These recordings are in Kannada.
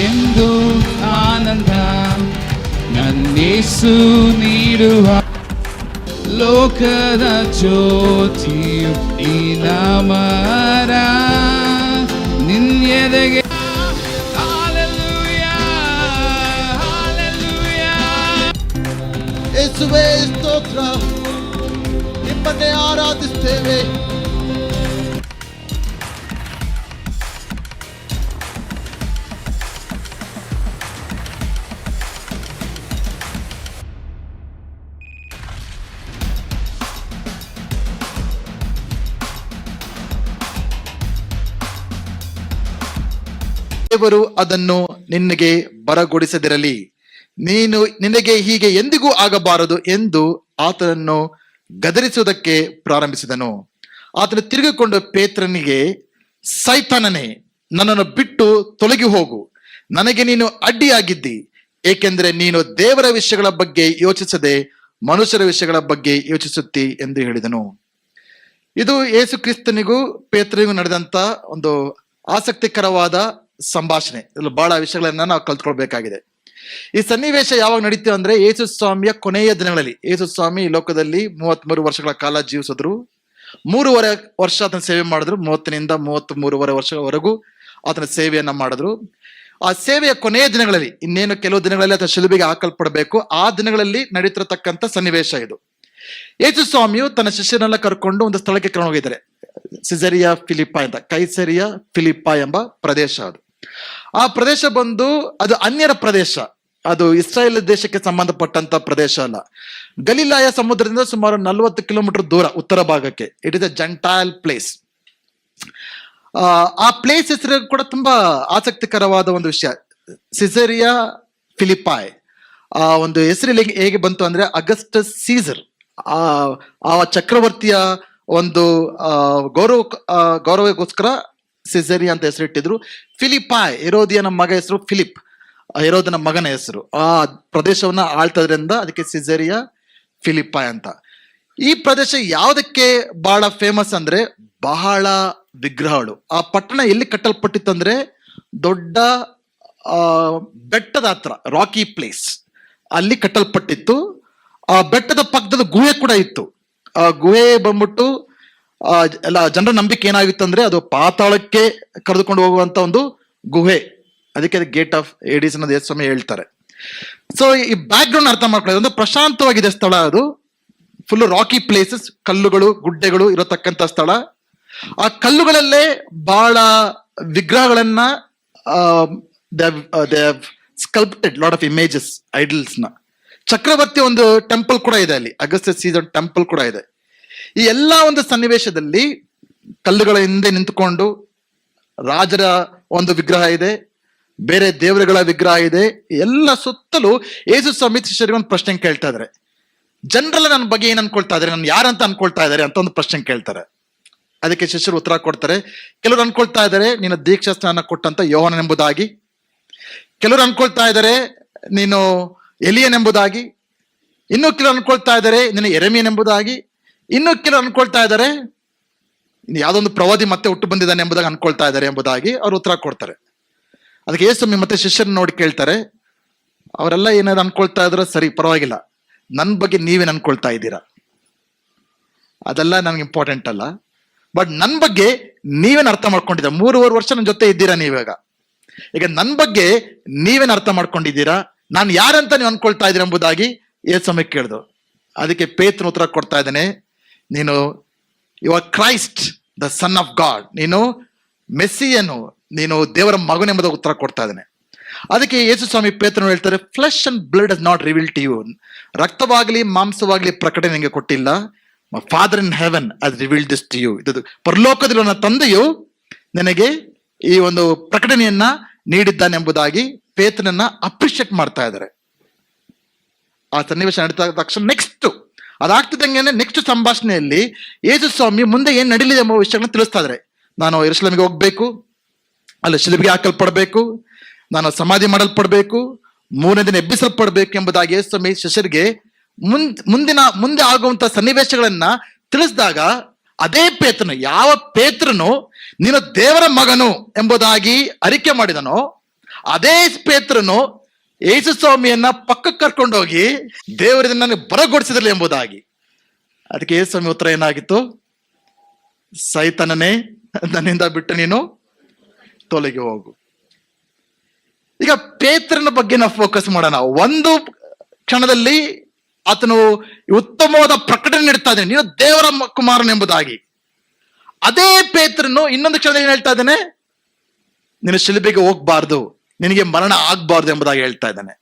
ಎಂದು ಆನಂದ ನನ್ನೇಸು ನೀಡುವ ಲೋಕದ ಜ್ಯೋತಿಯು ಈ ನಾಮರ ನಿನ್ನೆದೆಗೆ Hallelujah, hallelujah. ಯೇಸುವೇ ಸ್ತೋತ್ರ ನಿಮ್ಮನ್ನೇ ಆರಾಧಿಸ್ತೇವೆ ದೇವರು ಅದನ್ನು ನಿನಗೆ ಬರಗೊಡಿಸದಿರಲಿ. ನೀನು ನಿನಗೆ ಹೀಗೆ ಎಂದಿಗೂ ಆಗಬಾರದು ಎಂದು ಆತನನ್ನು ಗದರಿಸುವುದಕ್ಕೆ ಪ್ರಾರಂಭಿಸಿದನು. ಆತನು ತಿರುಗಿಕೊಂಡ ಪೇತ್ರನಿಗೆ, ಸೈತಾನನೇ, ನನ್ನನ್ನು ಬಿಟ್ಟು ತೊಲಗಿ ಹೋಗು. ನನಗೆ ನೀನು ಅಡ್ಡಿಯಾಗಿದ್ದಿ, ಏಕೆಂದರೆ ನೀನು ದೇವರ ವಿಷಯಗಳ ಬಗ್ಗೆ ಯೋಚಿಸದೆ ಮನುಷ್ಯರ ವಿಷಯಗಳ ಬಗ್ಗೆ ಯೋಚಿಸುತ್ತಿ ಎಂದು ಹೇಳಿದನು. ಇದು ಯೇಸು ಕ್ರಿಸ್ತನಿಗೂ ಪೇತ್ರನಿಗೂ ನಡೆದಂತ ಒಂದು ಆಸಕ್ತಿಕರವಾದ ಸಂಭಾಷಣೆ. ಇಲ್ಲಿ ಬಹಳ ವಿಷಯಗಳನ್ನ ನಾವು ಕಲ್ತ್ಕೊಳ್ಬೇಕಾಗಿದೆ. ಈ ಸನ್ನಿವೇಶ ಯಾವಾಗ ನಡೀತು ಅಂದ್ರೆ ಯೇಸು ಸ್ವಾಮಿಯ ಕೊನೆಯ ದಿನಗಳಲ್ಲಿ. ಯೇಸು ಸ್ವಾಮಿ ಲೋಕದಲ್ಲಿ ಮೂವತ್ಮೂರು ವರ್ಷಗಳ ಕಾಲ ಜೀವಿಸಿದ್ರು. ಮೂರುವರೆ ವರ್ಷ ಆತನ ಸೇವೆ ಮಾಡಿದ್ರು. ಮೂವತ್ತರಿಂದ ಮೂವತ್ತ್ ಮೂರುವರೆ ವರ್ಷಗಳವರೆಗೂ ಆತನ ಸೇವೆಯನ್ನ ಮಾಡಿದ್ರು. ಆ ಸೇವೆಯ ಕೊನೆಯ ದಿನಗಳಲ್ಲಿ, ಇನ್ನೇನು ಕೆಲವು ದಿನಗಳಲ್ಲಿ ಅಥವಾ ಶಿಲುಬೆಗೆ ಹಾಕಲ್ಪಡಬೇಕು, ಆ ದಿನಗಳಲ್ಲಿ ನಡೀತಿರತಕ್ಕಂಥ ಸನ್ನಿವೇಶ ಇದು. ಯೇಸು ಸ್ವಾಮಿಯು ತನ್ನ ಶಿಷ್ಯನೆಲ್ಲ ಕರ್ಕೊಂಡು ಒಂದು ಸ್ಥಳಕ್ಕೆ ಕರ್ಕೊಂಡು ಹೋಗಿದ್ದಾರೆ. ಸಿಜರಿಯಾ ಫಿಲಿಪಾ ಅಂತ ಕೈಸರಿಯಾ ಫಿಲಿಪಾ ಎಂಬ ಪ್ರದೇಶ ಅದು. ಆ ಪ್ರದೇಶ ಬಂದು ಅದು ಅನ್ಯರ ಪ್ರದೇಶ. ಅದು ಇಸ್ರಾಯೇಲ್ ದೇಶಕ್ಕೆ ಸಂಬಂಧಪಟ್ಟಂತ ಪ್ರದೇಶ ಅಲ್ಲ. ಗಲೀಲಾಯ ಸಮುದ್ರದಿಂದ ಸುಮಾರು ನಲ್ವತ್ತು ಕಿಲೋಮೀಟರ್ ದೂರ ಉತ್ತರ ಭಾಗಕ್ಕೆ. It is a gentile place ಆ ಪ್ಲೇಸ್ ಹೆಸರು ಕೂಡ ತುಂಬಾ ಆಸಕ್ತಿಕರವಾದ ಒಂದು ವಿಷಯ. ಸಿಸರಿಯಾ ಫಿಲಿಪಾಯ್ ಆ ಒಂದು ಹೆಸರು ಹೇಗೆ ಬಂತು ಅಂದ್ರೆ ಅಗಸ್ಟ್ ಸೀಸರ್ ಆ ಆ ಚಕ್ರವರ್ತಿಯ ಒಂದು ಗೌರವ ಗೌರವಕ್ಕೋಸ್ಕರ ಸಿಸರಿ ಅಂತ ಹೆಸರಿಟ್ಟಿದ್ರು ಫಿಲಿಪಾಯ್ ಇರೋದಿಯನ ಮಗ ಹೆಸರು ಫಿಲಿಪ್ ಇರೋದನ ಮಗನ ಹೆಸರು. ಆ ಪ್ರದೇಶವನ್ನ ಆಳ್ತದ್ರಿಂದ ಅದಕ್ಕೆ ಸಿಸರಿಯ ಫಿಲಿಪಾಯ್ ಅಂತ. ಈ ಪ್ರದೇಶ ಯಾವುದಕ್ಕೆ ಬಹಳ ಫೇಮಸ್ ಅಂದ್ರೆ ಬಹಳ ವಿಗ್ರಹಗಳು. ಆ ಪಟ್ಟಣ ಎಲ್ಲಿ ಕಟ್ಟಲ್ಪಟ್ಟಿತ್ತಂದ್ರೆ ದೊಡ್ಡ ಬೆಟ್ಟದ ಹತ್ರ ರಾಕಿ ಪ್ಲೇಸ್ ಅಲ್ಲಿ ಕಟ್ಟಲ್ಪಟ್ಟಿತ್ತು. ಆ ಬೆಟ್ಟದ ಪಕ್ಕದಲ್ಲಿ ಗುಹೆ ಕೂಡ ಇತ್ತು. ಆ ಗುಹೆ ಬಂದ್ಬಿಟ್ಟು ಎಲ್ಲ ಜನರ ನಂಬಿಕೆ ಏನಾಗಿತ್ತು ಅಂದ್ರೆ ಅದು ಪಾತಾಳಕ್ಕೆ ಕರೆದುಕೊಂಡು ಹೋಗುವಂತ ಒಂದು ಗುಹೆ. ಅದಕ್ಕೆ ಗೇಟ್ ಆಫ್ ಏಡೀಸ್ ಅನ್ನೋದು ಯೇಸು ಸ್ವಾಮಿ ಹೇಳ್ತಾರೆ. ಸೊ ಈ ಬ್ಯಾಕ್ ಗ್ರೌಂಡ್ ಅರ್ಥ ಮಾಡ್ಕೊಳ್ಳೋದು. ಒಂದು ಪ್ರಶಾಂತವಾಗಿದೆ ಸ್ಥಳ ಅದು. ಫುಲ್ ರಾಕಿ ಪ್ಲೇಸಸ್ ಕಲ್ಲುಗಳು, ಗುಡ್ಡೆಗಳು ಇರತಕ್ಕಂತ ಸ್ಥಳ. ಆ ಕಲ್ಲುಗಳಲ್ಲೇ ಬಹಳ ವಿಗ್ರಹಗಳನ್ನ ಸ್ಕಲ್ಪ್ಟೆಡ್ ಲಾಟ್ ಆಫ್ ಇಮೇಜಸ್ ಐಡಲ್ಸ್ನ. ಚಕ್ರವರ್ತಿ ಒಂದು ಟೆಂಪಲ್ ಕೂಡ ಇದೆ ಅಲ್ಲಿ. ಅಗಸ್ತ್ಯ ಸೀಸನ್ ಟೆಂಪಲ್ ಕೂಡ ಇದೆ. ಈ ಎಲ್ಲ ಒಂದು ಸನ್ನಿವೇಶದಲ್ಲಿ ಕಲ್ಲುಗಳ ಹಿಂದೆ ನಿಂತುಕೊಂಡು ರಾಜರ ಒಂದು ವಿಗ್ರಹ ಇದೆ, ಬೇರೆ ದೇವರುಗಳ ವಿಗ್ರಹ ಇದೆ. ಎಲ್ಲ ಸುತ್ತಲೂ ಯೇಸು ಸಮಿತ್ ಶಿಷ್ಯರಿಗೆ ಒಂದು ಪ್ರಶ್ನೆ ಕೇಳ್ತಾ ಇದಾರೆ ಜನರೆಲ್ಲ ನನ್ನ ಬಗ್ಗೆ ಏನ್ ಅನ್ಕೊಳ್ತಾ ಇದಾರೆ ನಾನು ಯಾರಂತ ಅನ್ಕೊಳ್ತಾ ಇದಾರೆ ಅಂತ ಒಂದು ಪ್ರಶ್ನೆ ಕೇಳ್ತಾರೆ. ಅದಕ್ಕೆ ಶಿಷ್ಯರು ಉತ್ತರ ಕೊಡ್ತಾರೆ. ಕೆಲವರು ಅನ್ಕೊಳ್ತಾ ಇದ್ದಾರೆ, ನೀನು ದೀಕ್ಷಾ ಸ್ನಾನ ಕೊಟ್ಟಂತ ಯೋಹನ ಎಂಬುದಾಗಿ. ಕೆಲವರು ಅನ್ಕೊಳ್ತಾ ಇದ್ದಾರೆ, ನೀನು ಎಲಿಯನ್ ಎಂಬುದಾಗಿ. ಇನ್ನು ಕೆಲವರು ಅನ್ಕೊಳ್ತಾ ಇದ್ದಾರೆ ನಿನ್ನ ಎರೆಮಿಯನ್ ಎಂಬುದಾಗಿ. ಇನ್ನು ಕೆಲವರು ಅನ್ಕೊಳ್ತಾ ಇದ್ದಾರೆ ಯಾವ್ದೊಂದು ಪ್ರವಾದಿ ಮತ್ತೆ ಹುಟ್ಟು ಬಂದಿದ್ದಾನೆ ಎಂಬುದಾಗಿ ಅನ್ಕೊಳ್ತಾ ಇದ್ದಾರೆ ಎಂಬುದಾಗಿ ಅವ್ರು ಉತ್ತರ ಕೊಡ್ತಾರೆ. ಅದಕ್ಕೆ ಯೇಸು ಮತ್ತೆ ಶಿಷ್ಯರನ್ನ ನೋಡಿ ಕೇಳ್ತಾರೆ, ಅವರೆಲ್ಲ ಏನಾದ್ರು ಅನ್ಕೊಳ್ತಾ ಇದ್ರೆ ಸರಿ, ಪರವಾಗಿಲ್ಲ. ನನ್ನ ಬಗ್ಗೆ ನೀವೇನು ಅನ್ಕೊಳ್ತಾ ಇದ್ದೀರಾ? ಅದೆಲ್ಲ ನನಗೆ ಇಂಪಾರ್ಟೆಂಟ್ ಅಲ್ಲ. ಬಟ್ ನನ್ನ ಬಗ್ಗೆ ನೀವೇನ್ ಅರ್ಥ ಮಾಡ್ಕೊಂಡಿದ್ದೀರಾ? ಮೂರುವರೆ ವರ್ಷ ನನ್ನ ಜೊತೆ ಇದ್ದೀರಾ ನೀವಾಗ? ಈಗ ನನ್ನ ಬಗ್ಗೆ ನೀವೇನ್ ಅರ್ಥ ಮಾಡ್ಕೊಂಡಿದ್ದೀರಾ? ನಾನು ಯಾರಂತ ನೀವು ಅನ್ಕೊಳ್ತಾ ಇದ್ದೀರಾ ಎಂಬುದಾಗಿ ಸಮಯಕ್ಕೆ ಕೇಳ್ದು. ಅದಕ್ಕೆ ಪೇತ್ರ ಉತ್ತರ ಕೊಡ್ತಾ ಇದ್ದೇನೆ ನೀನು you are Christ the son of God ನೀನು ಮೆಸ್ಸಿಯನ್ನು ನೀನು ದೇವರ ಮಗನೆಂಬುದ ಉತ್ತರ ಕೊಡ್ತಾ ಇದ್ದೇನೆ. ಅದಕ್ಕೆ ಯೇಸು ಸ್ವಾಮಿ ಪೇತ್ರನು ಹೇಳ್ತಾರೆ flesh and blood is not reveal to you ರಕ್ತವಾಗಲಿ, ಮಾಂಸವಾಗಲಿ ಪ್ರಕಟಣೆ ನಿಮಗೆ ಕೊಟ್ಟಿಲ್ಲ. Father in heaven had reveal this to you ಇದು ಪರಲೋಕದಲ್ಲಿ ನನ್ನ ತಂದೆಯು ನನಗೆ ಈ ಒಂದು ಪ್ರಕಟಣೆಯನ್ನ ನೀಡಿದ್ದಾನೆಂಬುದಾಗಿ ಪೇತ್ರನನ್ನ ಅಪ್ರಿಷಿಯೇಟ್ ಮಾಡ್ತಾ ಇದ್ದಾರೆ. ಆ ಸನ್ನಿವೇಶ ನಡೀತಾ ತಕ್ಷಣ ನೆಕ್ಸ್ಟ್ ಅದಾಗ್ತಿದ್ದಂಗೆ ನೆಕ್ಸ್ಟ್ ಸಂಭಾಷಣೆಯಲ್ಲಿ ಯೇಸು ಸ್ವಾಮಿ ಮುಂದೆ ಏನ್ ನಡೀಲಿದೆ ಎಂಬ ವಿಷಯಗಳನ್ನ ತಿಳಿಸ್ತಾ ಇದ್ರೆ ನಾನು ಯೆರೂಸಲೇಮಿಗೆ ಹೋಗ್ಬೇಕು, ಅಲ್ಲಿ ಶಿಲುಬಿಗೆ ಹಾಕಲ್ಪಡಬೇಕು, ನಾನು ಸಮಾಧಿ ಮಾಡಲ್ಪಡಬೇಕು, ಮೂರನೇ ದಿನ ಎಬ್ಬಿಸಲ್ಪಡಬೇಕು ಎಂಬುದಾಗಿ ಯೇಸು ಸ್ವಾಮಿ ಶಿಷ್ಯರಿಗೆ ಮುಂದ್ ಮುಂದಿನ, ಮುಂದೆ ಆಗುವಂತ ಸನ್ನಿವೇಶಗಳನ್ನ ತಿಳಿಸಿದಾಗ ಅದೇ ಪೇತ್ರನು, ಯಾವ ಪೇತ್ರನು ನೀನು ದೇವರ ಮಗನು ಎಂಬುದಾಗಿ ಅರಿಕೆ ಮಾಡಿದನೋ, ಅದೇ ಪೇತ್ರನು ಯೇಸು ಸ್ವಾಮಿಯನ್ನ ಪಕ್ಕಕ್ಕೆ ಕರ್ಕೊಂಡೋಗಿ ದೇವರಿಂದ ನನಗೆ ಬರಗೊಡಿಸಿದ್ರಲ್ಲ ಎಂಬುದಾಗಿ. ಅದಕ್ಕೆ ಯೇಸು ಸ್ವಾಮಿ ಉತ್ತರ ಏನಾಗಿತ್ತು? ಸೈತನನೇ, ನನ್ನಿಂದ ಬಿಟ್ಟು ನೀನು ತೊಲಗಿ ಹೋಗು. ಈಗ ಪೇತ್ರನ ಬಗ್ಗೆ ನಾವು ಫೋಕಸ್ ಮಾಡೋಣ. ಒಂದು ಕ್ಷಣದಲ್ಲಿ ಆತನು ಉತ್ತಮವಾದ ಪ್ರಕಟಣೆ ನೀಡ್ತಾ ಇದ್ದಾನೆ. ನೀನು ದೇವರ ಕುಮಾರನ್ ಎಂಬುದಾಗಿ. ಅದೇ ಪೇತ್ರನು ಇನ್ನೊಂದು ಕ್ಷಣದಲ್ಲಿ ಏನ್ ಹೇಳ್ತಾ ಇದ್ದಾನೆ? ನೀನು ಶಿಲ್ಬೆಗೆ ಹೋಗ್ಬಾರ್ದು. ನಿನಗೆ ಮರಣ ಆಗ್ಬಾರ್ದು ಎಂಬುದಾಗಿ ಹೇಳ್ತಾ ಇದ್ದಾನೆ.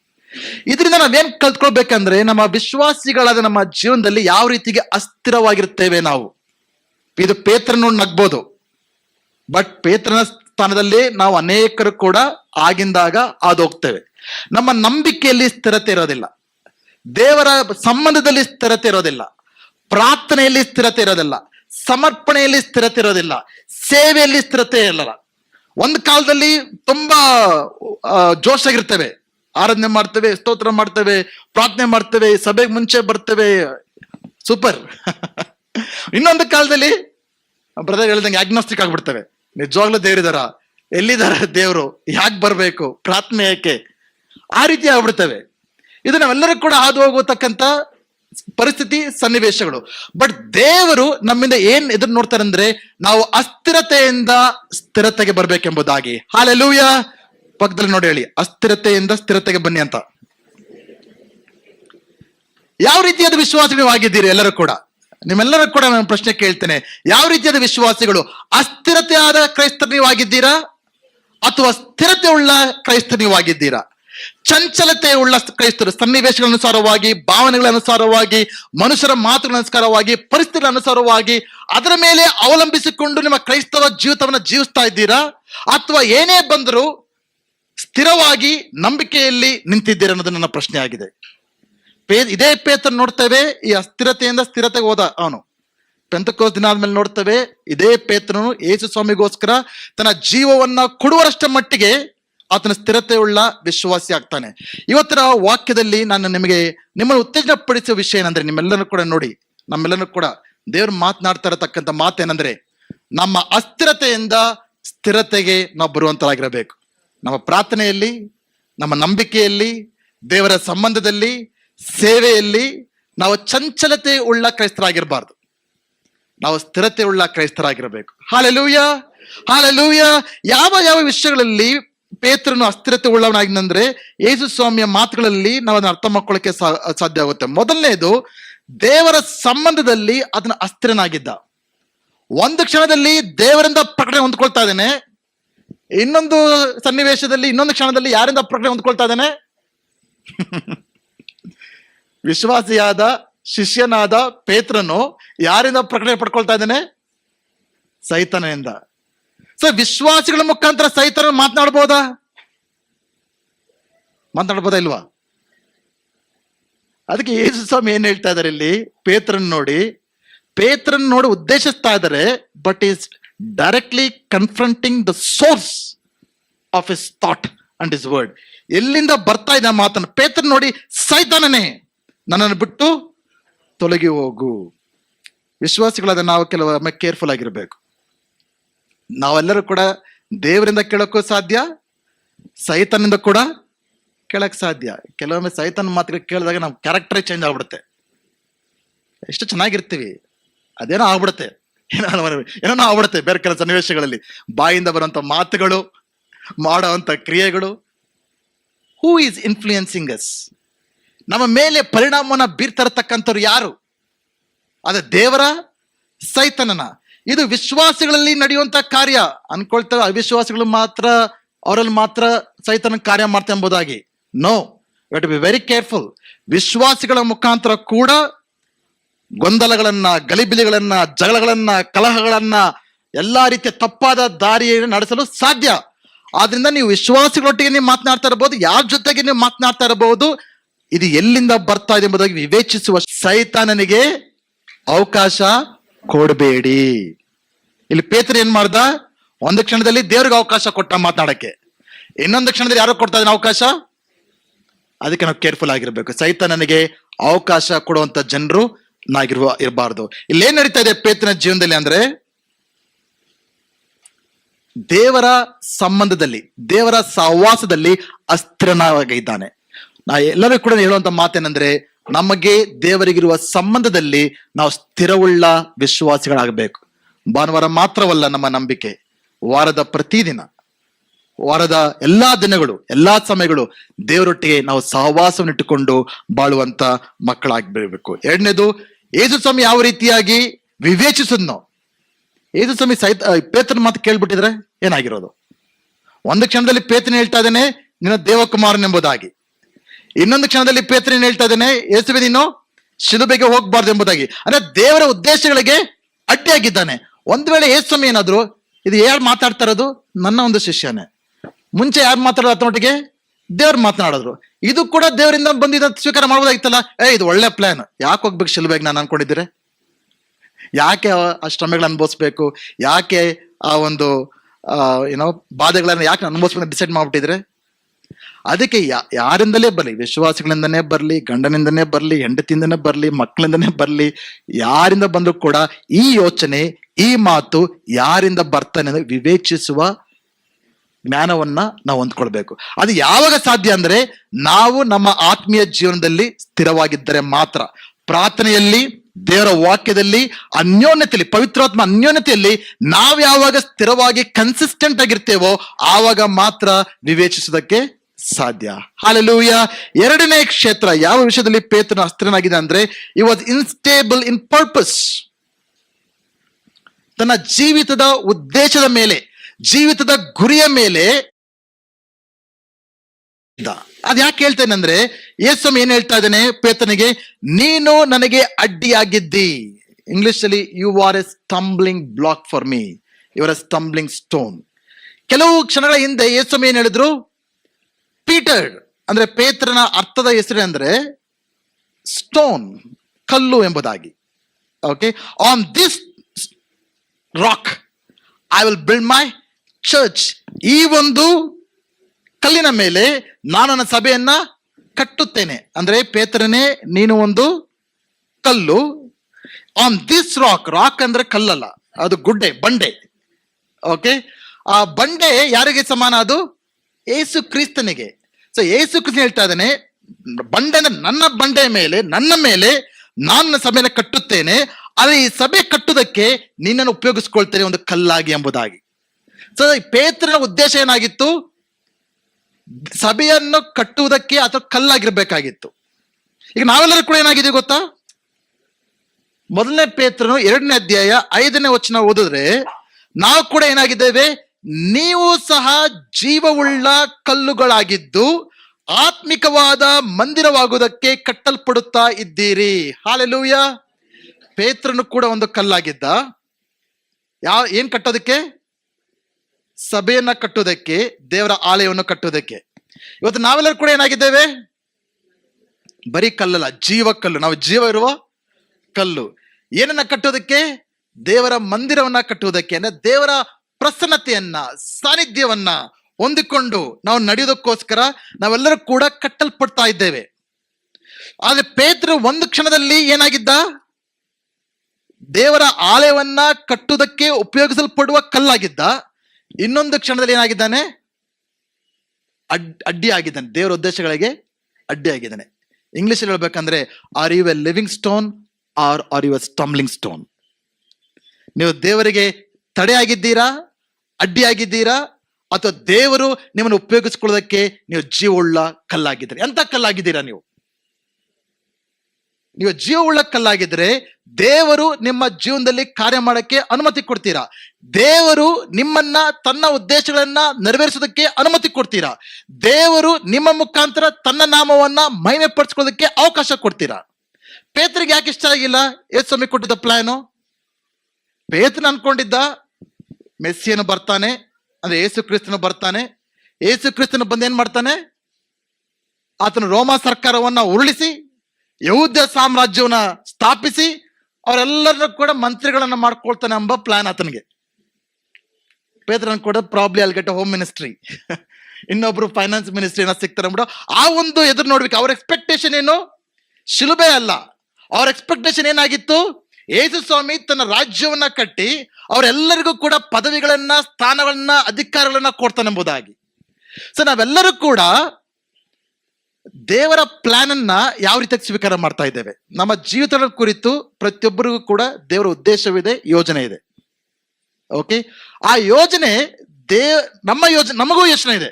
ಇದರಿಂದ ನಾವೇನ್ ಕಲ್ತ್ಕೊಳ್ಬೇಕಂದ್ರೆ ನಮ್ಮ ವಿಶ್ವಾಸಿಗಳಾದ ನಮ್ಮ ಜೀವನದಲ್ಲಿ ಯಾವ ರೀತಿಗೆ ಅಸ್ಥಿರವಾಗಿರ್ತೇವೆ ನಾವು. ಇದು ಪೇತ್ರನು ನಗ್ಬೋದು. ಬಟ್ ಪೇತ್ರನ ಸ್ಥಾನದಲ್ಲಿ ನಾವು ಅನೇಕರು ಕೂಡ ಆಗಿಂದಾಗ ಹೋಗ್ತೇವೆ ನಮ್ಮ ನಂಬಿಕೆಯಲ್ಲಿ ಸ್ಥಿರತೆ ಇರೋದಿಲ್ಲ. ದೇವರ ಸಂಬಂಧದಲ್ಲಿ ಸ್ಥಿರತೆ ಇರೋದಿಲ್ಲ. ಪ್ರಾರ್ಥನೆಯಲ್ಲಿ ಸ್ಥಿರತೆ ಇರೋದಿಲ್ಲ. ಸಮರ್ಪಣೆಯಲ್ಲಿ ಸ್ಥಿರತೆ ಇರೋದಿಲ್ಲ. ಸೇವೆಯಲ್ಲಿ ಸ್ಥಿರತೆ ಇರಲ್ಲ ಒಂದು ಕಾಲದಲ್ಲಿ ತುಂಬಾ ಜೋಶ್ ಜೋಶಾಗಿರ್ತೇವೆ. ಆರಾಧನೆ ಮಾಡ್ತೇವೆ, ಸ್ತೋತ್ರ ಮಾಡ್ತೇವೆ, ಪ್ರಾರ್ಥನೆ ಮಾಡ್ತೇವೆ, ಸಭೆಗೆ ಮುಂಚೆ ಬರ್ತೇವೆ. ಸೂಪರ್. ಇನ್ನೊಂದು ಕಾಲದಲ್ಲಿ ಬ್ರದರ್ ಹೇಳ್ದಂಗೆ ಅಗ್ನಾಸ್ಟಿಕ್ ಆಗ್ಬಿಡ್ತೇವೆ. ನಿಜವಾಗ್ಲೂ ದೇವರಿದಾರ. ಎಲ್ಲಿದಾರ ದೇವರು? ಯಾಕೆ ಬರಬೇಕು? ಪ್ರಾರ್ಥನೆ ಯಾಕೆ? ಆ ರೀತಿ ಆಗ್ಬಿಡ್ತೇವೆ. ಇದು ನಾವೆಲ್ಲರೂ ಕೂಡ ಹಾದು ಹೋಗತಕ್ಕಂತ ಪರಿಸ್ಥಿತಿ ಸನ್ನಿವೇಶಗಳು. ಬಟ್ ದೇವರು ನಮ್ಮಿಂದ ಏನ್ ಎದುರು ನೋಡ್ತಾರೆ ಅಂದ್ರೆ ನಾವು ಅಸ್ಥಿರತೆಯಿಂದ ಸ್ಥಿರತೆಗೆ ಬರ್ಬೇಕೆಂಬುದಾಗಿ. ಹಾಲೆಲೂಯ ಪಕ್ಕದಲ್ಲಿ ನೋಡಿ ಹೇಳಿ, ಅಸ್ಥಿರತೆಯಿಂದ ಸ್ಥಿರತೆಗೆ ಬನ್ನಿ ಅಂತ. ಯಾವ ರೀತಿಯಾದ ವಿಶ್ವಾಸಿಗಳು ಆಗಿದ್ದೀರಿ ಎಲ್ಲರೂ ಕೂಡ? ನಿಮ್ಮೆಲ್ಲರೂ ಕೂಡ ನಾನು ಪ್ರಶ್ನೆ ಕೇಳ್ತೇನೆ. ಯಾವ ರೀತಿಯಾದ ವಿಶ್ವಾಸಿಗಳು? ಅಸ್ಥಿರತೆಯಾದ ಆದ ನೀವಾಗಿದ್ದೀರಾ ಅಥವಾ ಸ್ಥಿರತೆ ಉಳ್ಳ ಕ್ರೈಸ್ತ ನೀವು ಆಗಿದ್ದೀರಾ ಚಂಚಲತೆ ಉಳ್ಳ ಕ್ರೈಸ್ತರು ಸನ್ನಿವೇಶಗಳ ಅನುಸಾರವಾಗಿ ಭಾವನೆಗಳ ಅನುಸಾರವಾಗಿ ಮನುಷ್ಯರ ಮಾತುಗಳ ಅನುಸಾರವಾಗಿ ಪರಿಸ್ಥಿತಿಗಳ ಅನುಸಾರವಾಗಿ ಅದರ ಮೇಲೆ ಅವಲಂಬಿಸಿಕೊಂಡು ನಿಮ್ಮ ಕ್ರೈಸ್ತರ ಜೀವಿತವನ್ನು ಜೀವಿಸ್ತಾ ಇದ್ದೀರಾ? ಅಥವಾ ಏನೇ ಬಂದರೂ ಸ್ಥಿರವಾಗಿ ನಂಬಿಕೆಯಲ್ಲಿ ನಿಂತಿದ್ದೀರಾ ಅನ್ನೋದು ನನ್ನ ಪ್ರಶ್ನೆ ಆಗಿದೆ ಪೇ, ಇದೇ ಪೇತ್ರ ನೋಡ್ತೇವೆ, ಈ ಅಸ್ಥಿರತೆಯಿಂದ ಸ್ಥಿರತೆಗೆ ಹೋದ, ಅವನು. ಪೆಂತಕೋಸ್ ದಿನ ಆದ್ಮೇಲೆ ನೋಡ್ತೇವೆ, ಇದೇ ಪೇತ್ರನು ಯೇಸು ಸ್ವಾಮಿಗೋಸ್ಕರ ತನ್ನ ಜೀವವನ್ನ ಕೊಡುವರಷ್ಟ ಮಟ್ಟಿಗೆ ಆತನ ಸ್ಥಿರತೆಯುಳ್ಳ ವಿಶ್ವಾಸಿ ಆಗ್ತಾನೆ ಇವತ್ತರ ವಾಕ್ಯದಲ್ಲಿ ನಾನು ನಿಮಗೆ ನಿಮ್ಮನ್ನು ಉತ್ತೇಜನ ಪಡಿಸುವ ವಿಷಯ ಏನಂದ್ರೆ ನಿಮ್ಮೆಲ್ಲರೂ ಕೂಡ ನೋಡಿ ನಮ್ಮೆಲ್ಲರೂ ಕೂಡ ದೇವ್ರು ಮಾತನಾಡ್ತಾ ಇರತಕ್ಕಂಥ ಮಾತೇನಂದ್ರೆ, ನಮ್ಮ ಅಸ್ಥಿರತೆಯಿಂದ ಸ್ಥಿರತೆಗೆ ನಾವು ಬರುವಂತರಾಗಿರಬೇಕು. ನಮ್ಮ ಪ್ರಾರ್ಥನೆಯಲ್ಲಿ, ನಮ್ಮ ನಂಬಿಕೆಯಲ್ಲಿ, ದೇವರ ಸಂಬಂಧದಲ್ಲಿ, ಸೇವೆಯಲ್ಲಿ ನಾವು ಚಂಚಲತೆ ಉಳ್ಳ ಕ್ರೈಸ್ತರಾಗಿರಬಾರ್ದು. ನಾವು ಸ್ಥಿರತೆ ಉಳ್ಳ ಕ್ರೈಸ್ತರಾಗಿರಬೇಕು. ಹಾಲೆಲೂಯ ಹಾಲೆಲೂಯ ಯಾವ ಯಾವ ವಿಷಯಗಳಲ್ಲಿ ಪೇತ್ರನು ಅಸ್ಥಿರತೆ ಉಳ್ಳವನಾಗಿನಂದ್ರೆ ಯೇಸು ಸ್ವಾಮಿಯ ಮಾತುಗಳಲ್ಲಿ ನಾವು ಅದನ್ನ ಅರ್ಥ ಮಾಡ್ಕೊಳ್ಳಕ್ಕೆ ಸಾಧ್ಯ ಆಗುತ್ತೆ. ಮೊದಲನೇದು, ದೇವರ ಸಂಬಂಧದಲ್ಲಿ ಅದನ್ನ ಅಸ್ಥಿರನಾಗಿದ್ದ. ಒಂದು ಕ್ಷಣದಲ್ಲಿ ದೇವರಿಂದ ಪ್ರಕಟಣೆ ಹೊಂದ್ಕೊಳ್ತಾ ಇದ್ದಾನೆ. ಇನ್ನೊಂದು ಸನ್ನಿವೇಶದಲ್ಲಿ, ಇನ್ನೊಂದು ಕ್ಷಣದಲ್ಲಿ ಯಾರಿಂದ ಪ್ರಕಟಣೆ ಹೊಂದ್ಕೊಳ್ತಾ ಇದ್ದಾನೆ? ವಿಶ್ವಾಸಿಯಾದ, ಶಿಷ್ಯನಾದ ಪೇತ್ರನು ಯಾರಿಂದ ಪ್ರಕಟಣೆ ಪಡ್ಕೊಳ್ತಾ ಇದ್ದಾನೆ? ಸೈತನೆಯಿಂದ ಸೊ ವಿಶ್ವಾಸಿಗಳ ಮುಖಾಂತರ ಸಹಿತರ ಮಾತನಾಡ್ಬೋದಾ? ಮಾತನಾಡ್ಬೋದಾ ಇಲ್ವಾ? ಅದಕ್ಕೆ ಯೇಸು ಸ್ವಾಮಿ ಏನ್ ಹೇಳ್ತಾ ಇದಾರೆ ಇಲ್ಲಿ? ಪೇತ್ರನ್ ನೋಡಿ. ಪೇತ್ರನ್ ನೋಡಿ ಉದ್ದೇಶಿಸ್ತಾ ಇದ್ದಾರೆ but is directly confronting the source of is thought and is word ಎಲ್ಲಿಂದ ಬರ್ತಾ ಇದೆ ಆ ಮಾತನ್ನು? ಪೇತ್ರ ನೋಡಿ, ಸೈತಾನನೇ, ನನ್ನನ್ನು ಬಿಟ್ಟು ತೊಲಗಿ ಹೋಗು. ವಿಶ್ವಾಸಿಗಳಾದ ನಾವು ಕೆಲವೊಮ್ಮೆ ಕೇರ್ಫುಲ್ ಆಗಿರಬೇಕು. ನಾವೆಲ್ಲರೂ ಕೂಡ ದೇವರಿಂದ ಕೇಳೋಕ್ಕೂ ಸಾಧ್ಯ, ಸೈತನಿಂದ ಕೂಡ ಕೇಳಕ್ ಸಾಧ್ಯ. ಕೆಲವೊಮ್ಮೆ ಸೈತನ ಮಾತುಗಳು ಕೇಳಿದಾಗ ನಮ್ಮ ಕ್ಯಾರೆಕ್ಟರ್ ಚೇಂಜ್ ಆಗ್ಬಿಡುತ್ತೆ. ಎಷ್ಟು ಚೆನ್ನಾಗಿರ್ತೀವಿ. ಅದೇನೋ ಆಗ್ಬಿಡುತ್ತೆ. ಏನೋ ಏನೋ ಆಗ್ಬಿಡುತ್ತೆ ಬೇರೆ ಕೆಲ ಸನ್ನಿವೇಶಗಳಲ್ಲಿ. ಬಾಯಿಂದ ಬರುವಂತ ಮಾತುಗಳು ಮಾಡುವಂತ ಕ್ರಿಯೆಗಳು. ಹೂ ಈಸ್ ಇನ್ಫ್ಲೂಯೆನ್ಸಿಂಗ್ ಅಸ್ ನಮ್ಮ ಮೇಲೆ ಪರಿಣಾಮವನ್ನ ಬೀರ್ತಿರತಕ್ಕಂಥವ್ರು ಯಾರು? ಅದ ದೇವರ, ಸೈತನನ. ಇದು ವಿಶ್ವಾಸಿಗಳಲ್ಲಿ ನಡೆಯುವಂತ ಕಾರ್ಯ. ಅನ್ಕೊಳ್ತಾರೆ, ಅವಿಶ್ವಾಸಿಗಳು ಮಾತ್ರ, ಅವರಲ್ಲಿ ಮಾತ್ರ ಸೈತನ ಕಾರ್ಯ ಮಾಡ್ತಾ ಎಂಬುದಾಗಿ. No we'd be very careful ವಿಶ್ವಾಸಿಗಳ ಮುಖಾಂತರ ಕೂಡ ಗೊಂದಲಗಳನ್ನ, ಗಲಿಬಿಲಿಗಳನ್ನ, ಜಗಳಗಳನ್ನ, ಕಲಹಗಳನ್ನ ಎಲ್ಲಾ ರೀತಿಯ ತಪ್ಪಾದ ದಾರಿಯನ್ನು ನಡೆಸಲು ಸಾಧ್ಯ. ಆದ್ರಿಂದ ನೀವು ವಿಶ್ವಾಸಿಗಳೊಟ್ಟಿಗೆ ನೀವು ಮಾತನಾಡ್ತಾ ಇರಬಹುದು, ಯಾರ ಜೊತೆಗೆ ನೀವು ಮಾತನಾಡ್ತಾ ಇರಬಹುದು, ಇದು ಎಲ್ಲಿಂದ ಬರ್ತಾ ಇದೆ ಎಂಬುದಾಗಿ ವಿವೇಚಿಸುವ ಸೈತಾನನಿಗೆ ಅವಕಾಶ ಕೊಡಬೇಡಿ. ಇಲ್ಲಿ ಪೇತ್ರ ಏನ್ ಮಾಡ್ದ? ಒಂದು ಕ್ಷಣದಲ್ಲಿ ದೇವ್ರಿಗೆ ಅವಕಾಶ ಕೊಟ್ಟ ಮಾತನಾಡಕ್ಕೆ ಇನ್ನೊಂದು ಕ್ಷಣದಲ್ಲಿ ಯಾರೋ ಕೊಡ್ತಾ ಇದ್ದಾನೆ ಅವಕಾಶ? ಅದಕ್ಕೆ ನಾವು ಕೇರ್ಫುಲ್ ಆಗಿರ್ಬೇಕು. ಸಹಿತ ನನಗೆ ಅವಕಾಶ ಕೊಡುವಂತ ಜನರು ನಾಗಿರುವ ಇರಬಾರ್ದು. ಇಲ್ಲಿ ಏನ್ ನಡೀತಾ ಇದೆ ಪೇತ್ರನ ಜೀವನದಲ್ಲಿ ಅಂದ್ರೆ? ದೇವರ ಸಂಬಂಧದಲ್ಲಿ, ದೇವರ ಸಹವಾಸದಲ್ಲಿ ಅಸ್ಥಿರನಾಗಿದ್ದಾನೆ. ನಾ ಎಲ್ಲರೂ ಕೂಡ ಹೇಳುವಂತ ಮಾತೇನೆಂದ್ರೆ ನಮಗೆ ದೇವರಿಗಿರುವ ಸಂಬಂಧದಲ್ಲಿ ನಾವು ಸ್ಥಿರವುಳ್ಳ ವಿಶ್ವಾಸಿಗಳಾಗಬೇಕು. ಭಾನುವಾರ ಮಾತ್ರವಲ್ಲ ನಮ್ಮ ನಂಬಿಕೆ. ವಾರದ ಪ್ರತಿದಿನ, ವಾರದ ಎಲ್ಲಾ ದಿನಗಳು, ಎಲ್ಲಾ ಸಮಯಗಳು ದೇವರೊಟ್ಟಿಗೆ ನಾವು ಸಹವಾಸವನ್ನು ಇಟ್ಟುಕೊಂಡು ಬಾಳುವಂತ ಮಕ್ಕಳಾಗಿ ಬಿಡಬೇಕು ಎರಡನೇದು ಏಸು ಸ್ವಾಮಿ ಯಾವ ರೀತಿಯಾಗಿ ವಿವೇಚಿಸಿದ್ನೋ ಏಸು ಸ್ವಾಮಿ ಸಹಿತ ಪೇತನ ಮಾತು ಕೇಳ್ಬಿಟ್ಟಿದ್ರೆ ಏನಾಗಿರೋದು? ಒಂದು ಕ್ಷಣದಲ್ಲಿ ಪೇತನ ಹೇಳ್ತಾ ಇದ್ದಾನೆ, ನಿನ್ನ ದೇವಕುಮಾರನೆಂಬುದಾಗಿ. ಇನ್ನೊಂದು ಕ್ಷಣದಲ್ಲಿ ಪೇತ್ರಿನ ಹೇಳ್ತಾ ಇದ್ದಾನೆ, ಯೇಸುವೆ, ನೀನು ಶಿಲುಬೆಗೆ ಹೋಗ್ಬಾರ್ದು ಎಂಬುದಾಗಿ. ಅಂದ್ರೆ ದೇವರ ಉದ್ದೇಶಗಳಿಗೆ ಅಡ್ಡಿಯಾಗಿದ್ದಾನೆ. ಒಂದ್ ವೇಳೆ ಯೇಸು ಏನಾದ್ರು, ಇದು ಯಾರು ಮಾತಾಡ್ತಾ ಇರೋದು? ನನ್ನ ಒಂದು ಶಿಷ್ಯನೇ. ಮುಂಚೆ ಯಾರು ಮಾತಾಡೋದು ಆತನೊಟ್ಟಿಗೆ ದೇವ್ರು ಮಾತನಾಡಿದ್ರು. ಇದು ಕೂಡ ದೇವರಿಂದ ಬಂದಿದ್ದ ಸ್ವೀಕಾರ ಮಾಡ್ಬೋದಾಗಿತ್ತಲ್ಲ ಏ, ಇದು ಒಳ್ಳೆ ಪ್ಲಾನ್ ಯಾಕೆ ಹೋಗ್ಬೇಕು ಶಿಲುಬೆಗೆ ನಾನು ಅನ್ಕೊಂಡಿದ್ದೀರಿ? ಯಾಕೆ ಆ- ಶ್ರಮೆಗಳನ್ನ ಅನುಭವಿಸ್ಬೇಕು? ಯಾಕೆ ಆ ಒಂದು ಏನೋ ಬಾಧೆಗಳನ್ನ ಯಾಕೆ ಅನುಭವಿಸ್ಬೇಕು ಡಿಸೈಡ್ ಮಾಡ್ಬಿಟ್ಟಿದ್ರೆ ಅದಕ್ಕೆ ಯಾರಿಂದಲೇ ಬರಲಿ, ವಿಶ್ವಾಸಿಗಳಿಂದನೇ ಬರಲಿ, ಗಂಡನಿಂದನೇ ಬರಲಿ, ಹೆಂಡತಿಯಿಂದನೇ ಬರಲಿ, ಮಕ್ಕಳಿಂದನೇ ಬರಲಿ, ಯಾರಿಂದ ಬಂದರೂ ಕೂಡ ಈ ಯೋಚನೆ, ಈ ಮಾತು ಯಾರಿಂದ ಬರ್ತಾನೆ ಅಂದ್ರೆ ವಿವೇಚಿಸುವ ಜ್ಞಾನವನ್ನು ನಾವು ಹೊಂದ್ಕೊಳ್ಬೇಕು. ಅದು ಯಾವಾಗ ಸಾಧ್ಯ ಅಂದ್ರೆ ನಾವು ನಮ್ಮ ಆತ್ಮೀಯ ಜೀವನದಲ್ಲಿ ಸ್ಥಿರವಾಗಿದ್ದರೆ ಮಾತ್ರ. ಪ್ರಾರ್ಥನೆಯಲ್ಲಿ, ದೇವರ ವಾಕ್ಯದಲ್ಲಿ, ಅನ್ಯೋನ್ಯತೆಯಲ್ಲಿ, ಪವಿತ್ರಾತ್ಮ ಅನ್ಯೋನ್ಯತೆಯಲ್ಲಿ ನಾವು ಯಾವಾಗ ಸ್ಥಿರವಾಗಿ ಕನ್ಸಿಸ್ಟೆಂಟ್ ಆಗಿರ್ತೇವೋ ಆವಾಗ ಮಾತ್ರ ವಿವೇಚಿಸೋದಕ್ಕೆ ಸಾಧ್ಯ. ಹಾಲೆಲೂಯ ಎರಡನೇ ಕ್ಷೇತ್ರ ಯಾವ ವಿಷಯದಲ್ಲಿ ಪೇತ್ರನ ಅಸ್ತ್ರನಾಗಿದೆ ಅಂದ್ರೆ ಈ ವಾಸ್ ಇನ್ಸ್ಟೇಬಲ್ ಇನ್ ಪರ್ಪಸ್ ತನ್ನ ಜೀವಿತದ ಉದ್ದೇಶದ ಮೇಲೆ, ಜೀವಿತದ ಗುರಿಯ ಮೇಲೆ. ಅದ್ ಯಾಕೆ ಹೇಳ್ತೇನೆ ಅಂದ್ರೆ ಏಸಮ್ ಏನ್ ಹೇಳ್ತಾ ಇದ್ದಾನೆ ಪೇತನಿಗೆ ನೀನು ನನಗೆ ಅಡ್ಡಿಯಾಗಿದ್ದಿ. ಇಂಗ್ಲಿಷ್ ಅಲ್ಲಿ you are a stumbling block for me ಇವರ ಸ್ಟಂಬ್ಲಿಂಗ್ ಸ್ಟೋನ್ ಕೆಲವು ಕ್ಷಣಗಳ ಹಿಂದೆ ಯೇಸು ಏನ್ ಹೇಳಿದ್ರು? ಪೀಟರ್, ಅಂದ್ರೆ ಪೇತ್ರನ ಅರ್ಥದ ಹೆಸರು ಅಂದ್ರೆ ಸ್ಟೋನ್, ಕಲ್ಲು ಎಂಬುದಾಗಿ. Okay on this rock I will build my church ಈ ಒಂದು ಕಲ್ಲಿನ ಮೇಲೆ ನಾನು ನನ್ನ ಸಭೆಯನ್ನ ಕಟ್ಟುತ್ತೇನೆ. ಅಂದ್ರೆ ಪೇತ್ರನೇ, ನೀನು ಒಂದು ಕಲ್ಲು. ಆನ್ ದಿಸ್ ರಾಕ್ ರಾಕ್ ಅಂದ್ರೆ ಕಲ್ಲಲ್ಲ, ಅದು ಗುಡ್ಡೆ, ಬಂಡೆ. ಓಕೆ ಆ ಬಂಡೆ ಯಾರಿಗೆ ಸಮಾನ ಅದು? ಏಸು ಕ್ರಿಸ್ತನಿಗೆ. ಸೊ ಏಸು ಕೃಷ್ಣ ಹೇಳ್ತಾ ಇದ್ದಾನೆ ಬಂಡೆ ನನ್ನ ಬಂಡೆ ಮೇಲೆ, ನನ್ನ ಮೇಲೆ ನಾನು ನನ್ನ ಸಭೆಯನ್ನು ಕಟ್ಟುತ್ತೇನೆ, ಆದರೆ ಈ ಸಭೆ ಕಟ್ಟುವುದಕ್ಕೆ ನಿನ್ನನ್ನು ಉಪಯೋಗಿಸ್ಕೊಳ್ತೇನೆ ಒಂದು ಕಲ್ಲಾಗಿ ಎಂಬುದಾಗಿ. ಸೊ ಪೇತ್ರನ ಉದ್ದೇಶ ಏನಾಗಿತ್ತು? ಸಭೆಯನ್ನು ಕಟ್ಟುವುದಕ್ಕೆ ಅಥವಾ ಕಲ್ಲಾಗಿರ್ಬೇಕಾಗಿತ್ತು. ಈಗ ನಾವೆಲ್ಲರೂ ಕೂಡ ಏನಾಗಿದೆ ಗೊತ್ತಾ? ಮೊದಲನೇ ಪೇತ್ರನು ಎರಡನೇ ಅಧ್ಯಾಯ ಐದನೇ ವಚನ ಓದಿದ್ರೆ, ನಾವು ಕೂಡ ಏನಾಗಿದ್ದೇವೆ? ನೀವು ಸಹ ಜೀವವುಳ್ಳ ಕಲ್ಲುಗಳಾಗಿದ್ದು ಆತ್ಮಿಕವಾದ ಮಂದಿರವಾಗುವುದಕ್ಕೆ ಕಟ್ಟಲ್ಪಡುತ್ತಾ ಇದ್ದೀರಿ. ಹಾಲೆಲೂಯ. ಪೇತ್ರನು ಕೂಡ ಒಂದು ಕಲ್ಲಾಗಿದ್ದ. ಯಾವ, ಏನ್ ಕಟ್ಟೋದಕ್ಕೆ? ಸಭೆಯನ್ನ ಕಟ್ಟುವುದಕ್ಕೆ ದೇವರ ಆಲಯವನ್ನು ಕಟ್ಟುವುದಕ್ಕೆ ಇವತ್ತು ನಾವೆಲ್ಲರೂ ಕೂಡ ಏನಾಗಿದ್ದೇವೆ? ಬರೀ ಕಲ್ಲಲ್ಲ, ಜೀವ ಕಲ್ಲು. ನಾವು ಜೀವ ಇರುವ ಕಲ್ಲು. ಏನನ್ನ ಕಟ್ಟುವುದಕ್ಕೆ ದೇವರ ಮಂದಿರವನ್ನ ಕಟ್ಟುವುದಕ್ಕೆ ಅಂದ್ರೆ ದೇವರ ಪ್ರಸನ್ನತೆಯನ್ನ, ಸಾನ್ನಿಧ್ಯವನ್ನ ಹೊಂದಿಕೊಂಡು ನಾವು ನಡೆಯೋದಕ್ಕೋಸ್ಕರ ನಾವೆಲ್ಲರೂ ಕೂಡ ಕಟ್ಟಲ್ಪಡ್ತಾ ಇದ್ದೇವೆ. ಆದ್ರೆ ಪೇತ್ರ ಒಂದು ಕ್ಷಣದಲ್ಲಿ ಏನಾಗಿದ್ದ? ದೇವರ ಆಲಯವನ್ನ ಕಟ್ಟುವುದಕ್ಕೆ ಉಪಯೋಗಿಸಲ್ಪಡುವ ಕಲ್ಲಾಗಿದ್ದ. ಇನ್ನೊಂದು ಕ್ಷಣದಲ್ಲಿ ಏನಾಗಿದ್ದಾನೆ? ಅಡ್, ಅಡ್ಡಿ ಆಗಿದ್ದಾನೆ. ದೇವರ ಉದ್ದೇಶಗಳಿಗೆ ಅಡ್ಡಿ ಆಗಿದ್ದಾನೆ. ಇಂಗ್ಲಿಷ್ ಹೇಳ್ಬೇಕಂದ್ರೆ are you a living stone are are you a stumbling stone ನೀವು ದೇವರಿಗೆ ತಡೆಯಾಗಿದ್ದೀರಾ? ಅಡ್ಡಿಯಾಗಿದ್ದೀರಾ? ಅಥವಾ ದೇವರು ನಿಮ್ಮನ್ನು ಉಪಯೋಗಿಸ್ಕೊಳ್ಳೋದಕ್ಕೆ ನೀವು ಜೀವವುಳ್ಳ ಕಲ್ಲಾಗಿದ್ದೀರಿ. ಎಂತ ಕಲ್ಲಾಗಿದ್ದೀರಾ ನೀವು? ನೀವು ಜೀವವುಳ್ಳ ಕಲ್ಲಾಗಿದ್ರೆ ದೇವರು ನಿಮ್ಮ ಜೀವನದಲ್ಲಿ ಕಾರ್ಯ ಮಾಡಕ್ಕೆ ಅನುಮತಿ ಕೊಡ್ತೀರಾ? ದೇವರು ನಿಮ್ಮನ್ನ ತನ್ನ ಉದ್ದೇಶಗಳನ್ನ ನೆರವೇರಿಸೋದಕ್ಕೆ ಅನುಮತಿ ಕೊಡ್ತೀರಾ? ದೇವರು ನಿಮ್ಮ ಮುಖಾಂತರ ತನ್ನ ನಾಮವನ್ನ ಮಹಿಮೆ ಪಡಿಸ್ಕೊಳ್ಳೋದಕ್ಕೆ ಅವಕಾಶ ಕೊಡ್ತೀರಾ? ಪೇತ್ರಿಗೆ ಯಾಕೆ ಇಷ್ಟ ಆಗಿಲ್ಲ? ಏತ್ ಸ್ವಾಮಿ ಕೊಟ್ಟಿದ್ದ ಪ್ಲಾನು ಪೇತ್ರನ ಅನ್ಕೊಂಡಿದ್ದ, ಮೆಸ್ಸಿಯನ್ನು ಬರ್ತಾನೆ ಅಂದ್ರೆ ಏಸು ಕ್ರಿಸ್ತನು ಬರ್ತಾನೆ. ಏಸು ಕ್ರಿಸ್ತನು ಬಂದು ಏನ್ ಮಾಡ್ತಾನೆ? ಆತನು ರೋಮ ಸರ್ಕಾರವನ್ನ ಉರುಳಿಸಿ, ಯಹೂದ್ಯ ಸಾಮ್ರಾಜ್ಯವನ್ನ ಸ್ಥಾಪಿಸಿ, ಅವರೆಲ್ಲರನ್ನೂ ಕೂಡ ಮಂತ್ರಿಗಳನ್ನ ಮಾಡ್ಕೊಳ್ತಾನೆ ಎಂಬ ಪ್ಲಾನ್ ಆತನಿಗೆ. ಪೇತ್ರನ್ ಕೂಡ ಪ್ರಾಬ್ಲಿ ಅಲ್ಲಿ ಗೆಟ್ ಹೋಮ್ ಮಿನಿಸ್ಟ್ರಿ ಇನ್ನೊಬ್ರು ಫೈನಾನ್ಸ್ ಮಿನಿಸ್ಟ್ರಿ ಏನೋ ಸಿಗ್ತಾರೆ ಅಂದ್ಬಿಟ್ಟು, ಆ ಒಂದು ಎದುರು ನೋಡ್ಬೇಕು. ಅವ್ರ ಎಕ್ಸ್ಪೆಕ್ಟೇಷನ್ ಏನು? ಶಿಲುಬೆ ಅಲ್ಲ. ಅವ್ರ ಎಕ್ಸ್ಪೆಕ್ಟೇಷನ್ ಏನಾಗಿತ್ತು? ಯೇಸು ಸ್ವಾಮಿ ತನ್ನ ರಾಜ್ಯವನ್ನ ಕಟ್ಟಿ ಅವರೆಲ್ಲರಿಗೂ ಕೂಡ ಪದವಿಗಳನ್ನ, ಸ್ಥಾನಗಳನ್ನ, ಅಧಿಕಾರಗಳನ್ನ ಕೊಡ್ತಾನೆಂಬುದಾಗಿ. ಸೊ ನಾವೆಲ್ಲರೂ ಕೂಡ ದೇವರ ಪ್ಲಾನ್ ಅನ್ನ ಯಾವ ರೀತಿಯಾಗಿ ಸ್ವೀಕಾರ ಮಾಡ್ತಾ ಇದ್ದೇವೆ? ನಮ್ಮ ಜೀವಿತದ ಕುರಿತು ಪ್ರತಿಯೊಬ್ಬರಿಗೂ ಕೂಡ ದೇವರ ಉದ್ದೇಶವಿದೆ, ಯೋಜನೆ ಇದೆ. ಓಕೆ ಆ ಯೋಜನೆ ದೇ, ನಮ್ಮ ಯೋಜನೆ ನಮಗೂ ಯೋಚನೆ ಇದೆ.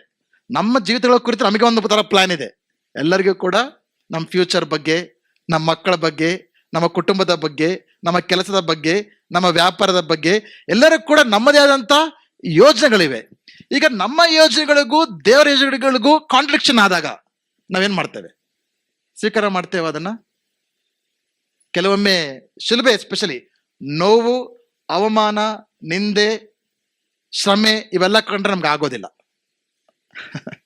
ನಮ್ಮ ಜೀವಿತಗಳ ಕುರಿತು ನಮಗೆ ಒಂದು ತರ ಪ್ಲಾನ್ ಇದೆ. ಎಲ್ಲರಿಗೂ ಕೂಡ ನಮ್ಮ ಫ್ಯೂಚರ್ ಬಗ್ಗೆ, ನಮ್ಮ ಮಕ್ಕಳ ಬಗ್ಗೆ ನಮ್ಮ ಕುಟುಂಬದ ಬಗ್ಗೆ, ನಮ್ಮ ಕೆಲಸದ ಬಗ್ಗೆ, ನಮ್ಮ ವ್ಯಾಪಾರದ ಬಗ್ಗೆ ಎಲ್ಲರಿಗೂ ಕೂಡ ನಮ್ಮದೇ ಆದಂತ ಯೋಜನೆಗಳಿವೆ. ಈಗ ನಮ್ಮ ಯೋಜನೆಗಳಿಗೂ, ದೇವರ ಯೋಜನೆಗಳಿಗೂ ಕಾಂಟ್ರಿಕ್ಷನ್ ಆದಾಗ ನಾವೇನ್ ಮಾಡ್ತೇವೆ? ಸ್ವೀಕಾರ ಮಾಡ್ತೇವೆ ಅದನ್ನ? ಕೆಲವೊಮ್ಮೆ ಶಿಲ್ಬೆ ಎಸ್ಪೆಷಲಿ ನೋವು, ಅವಮಾನ, ನಿಂದೆ, ಶ್ರಮೆ ಇವೆಲ್ಲ ಕಂಡ್ರೆ ನಮ್ಗೆ ಆಗೋದಿಲ್ಲ.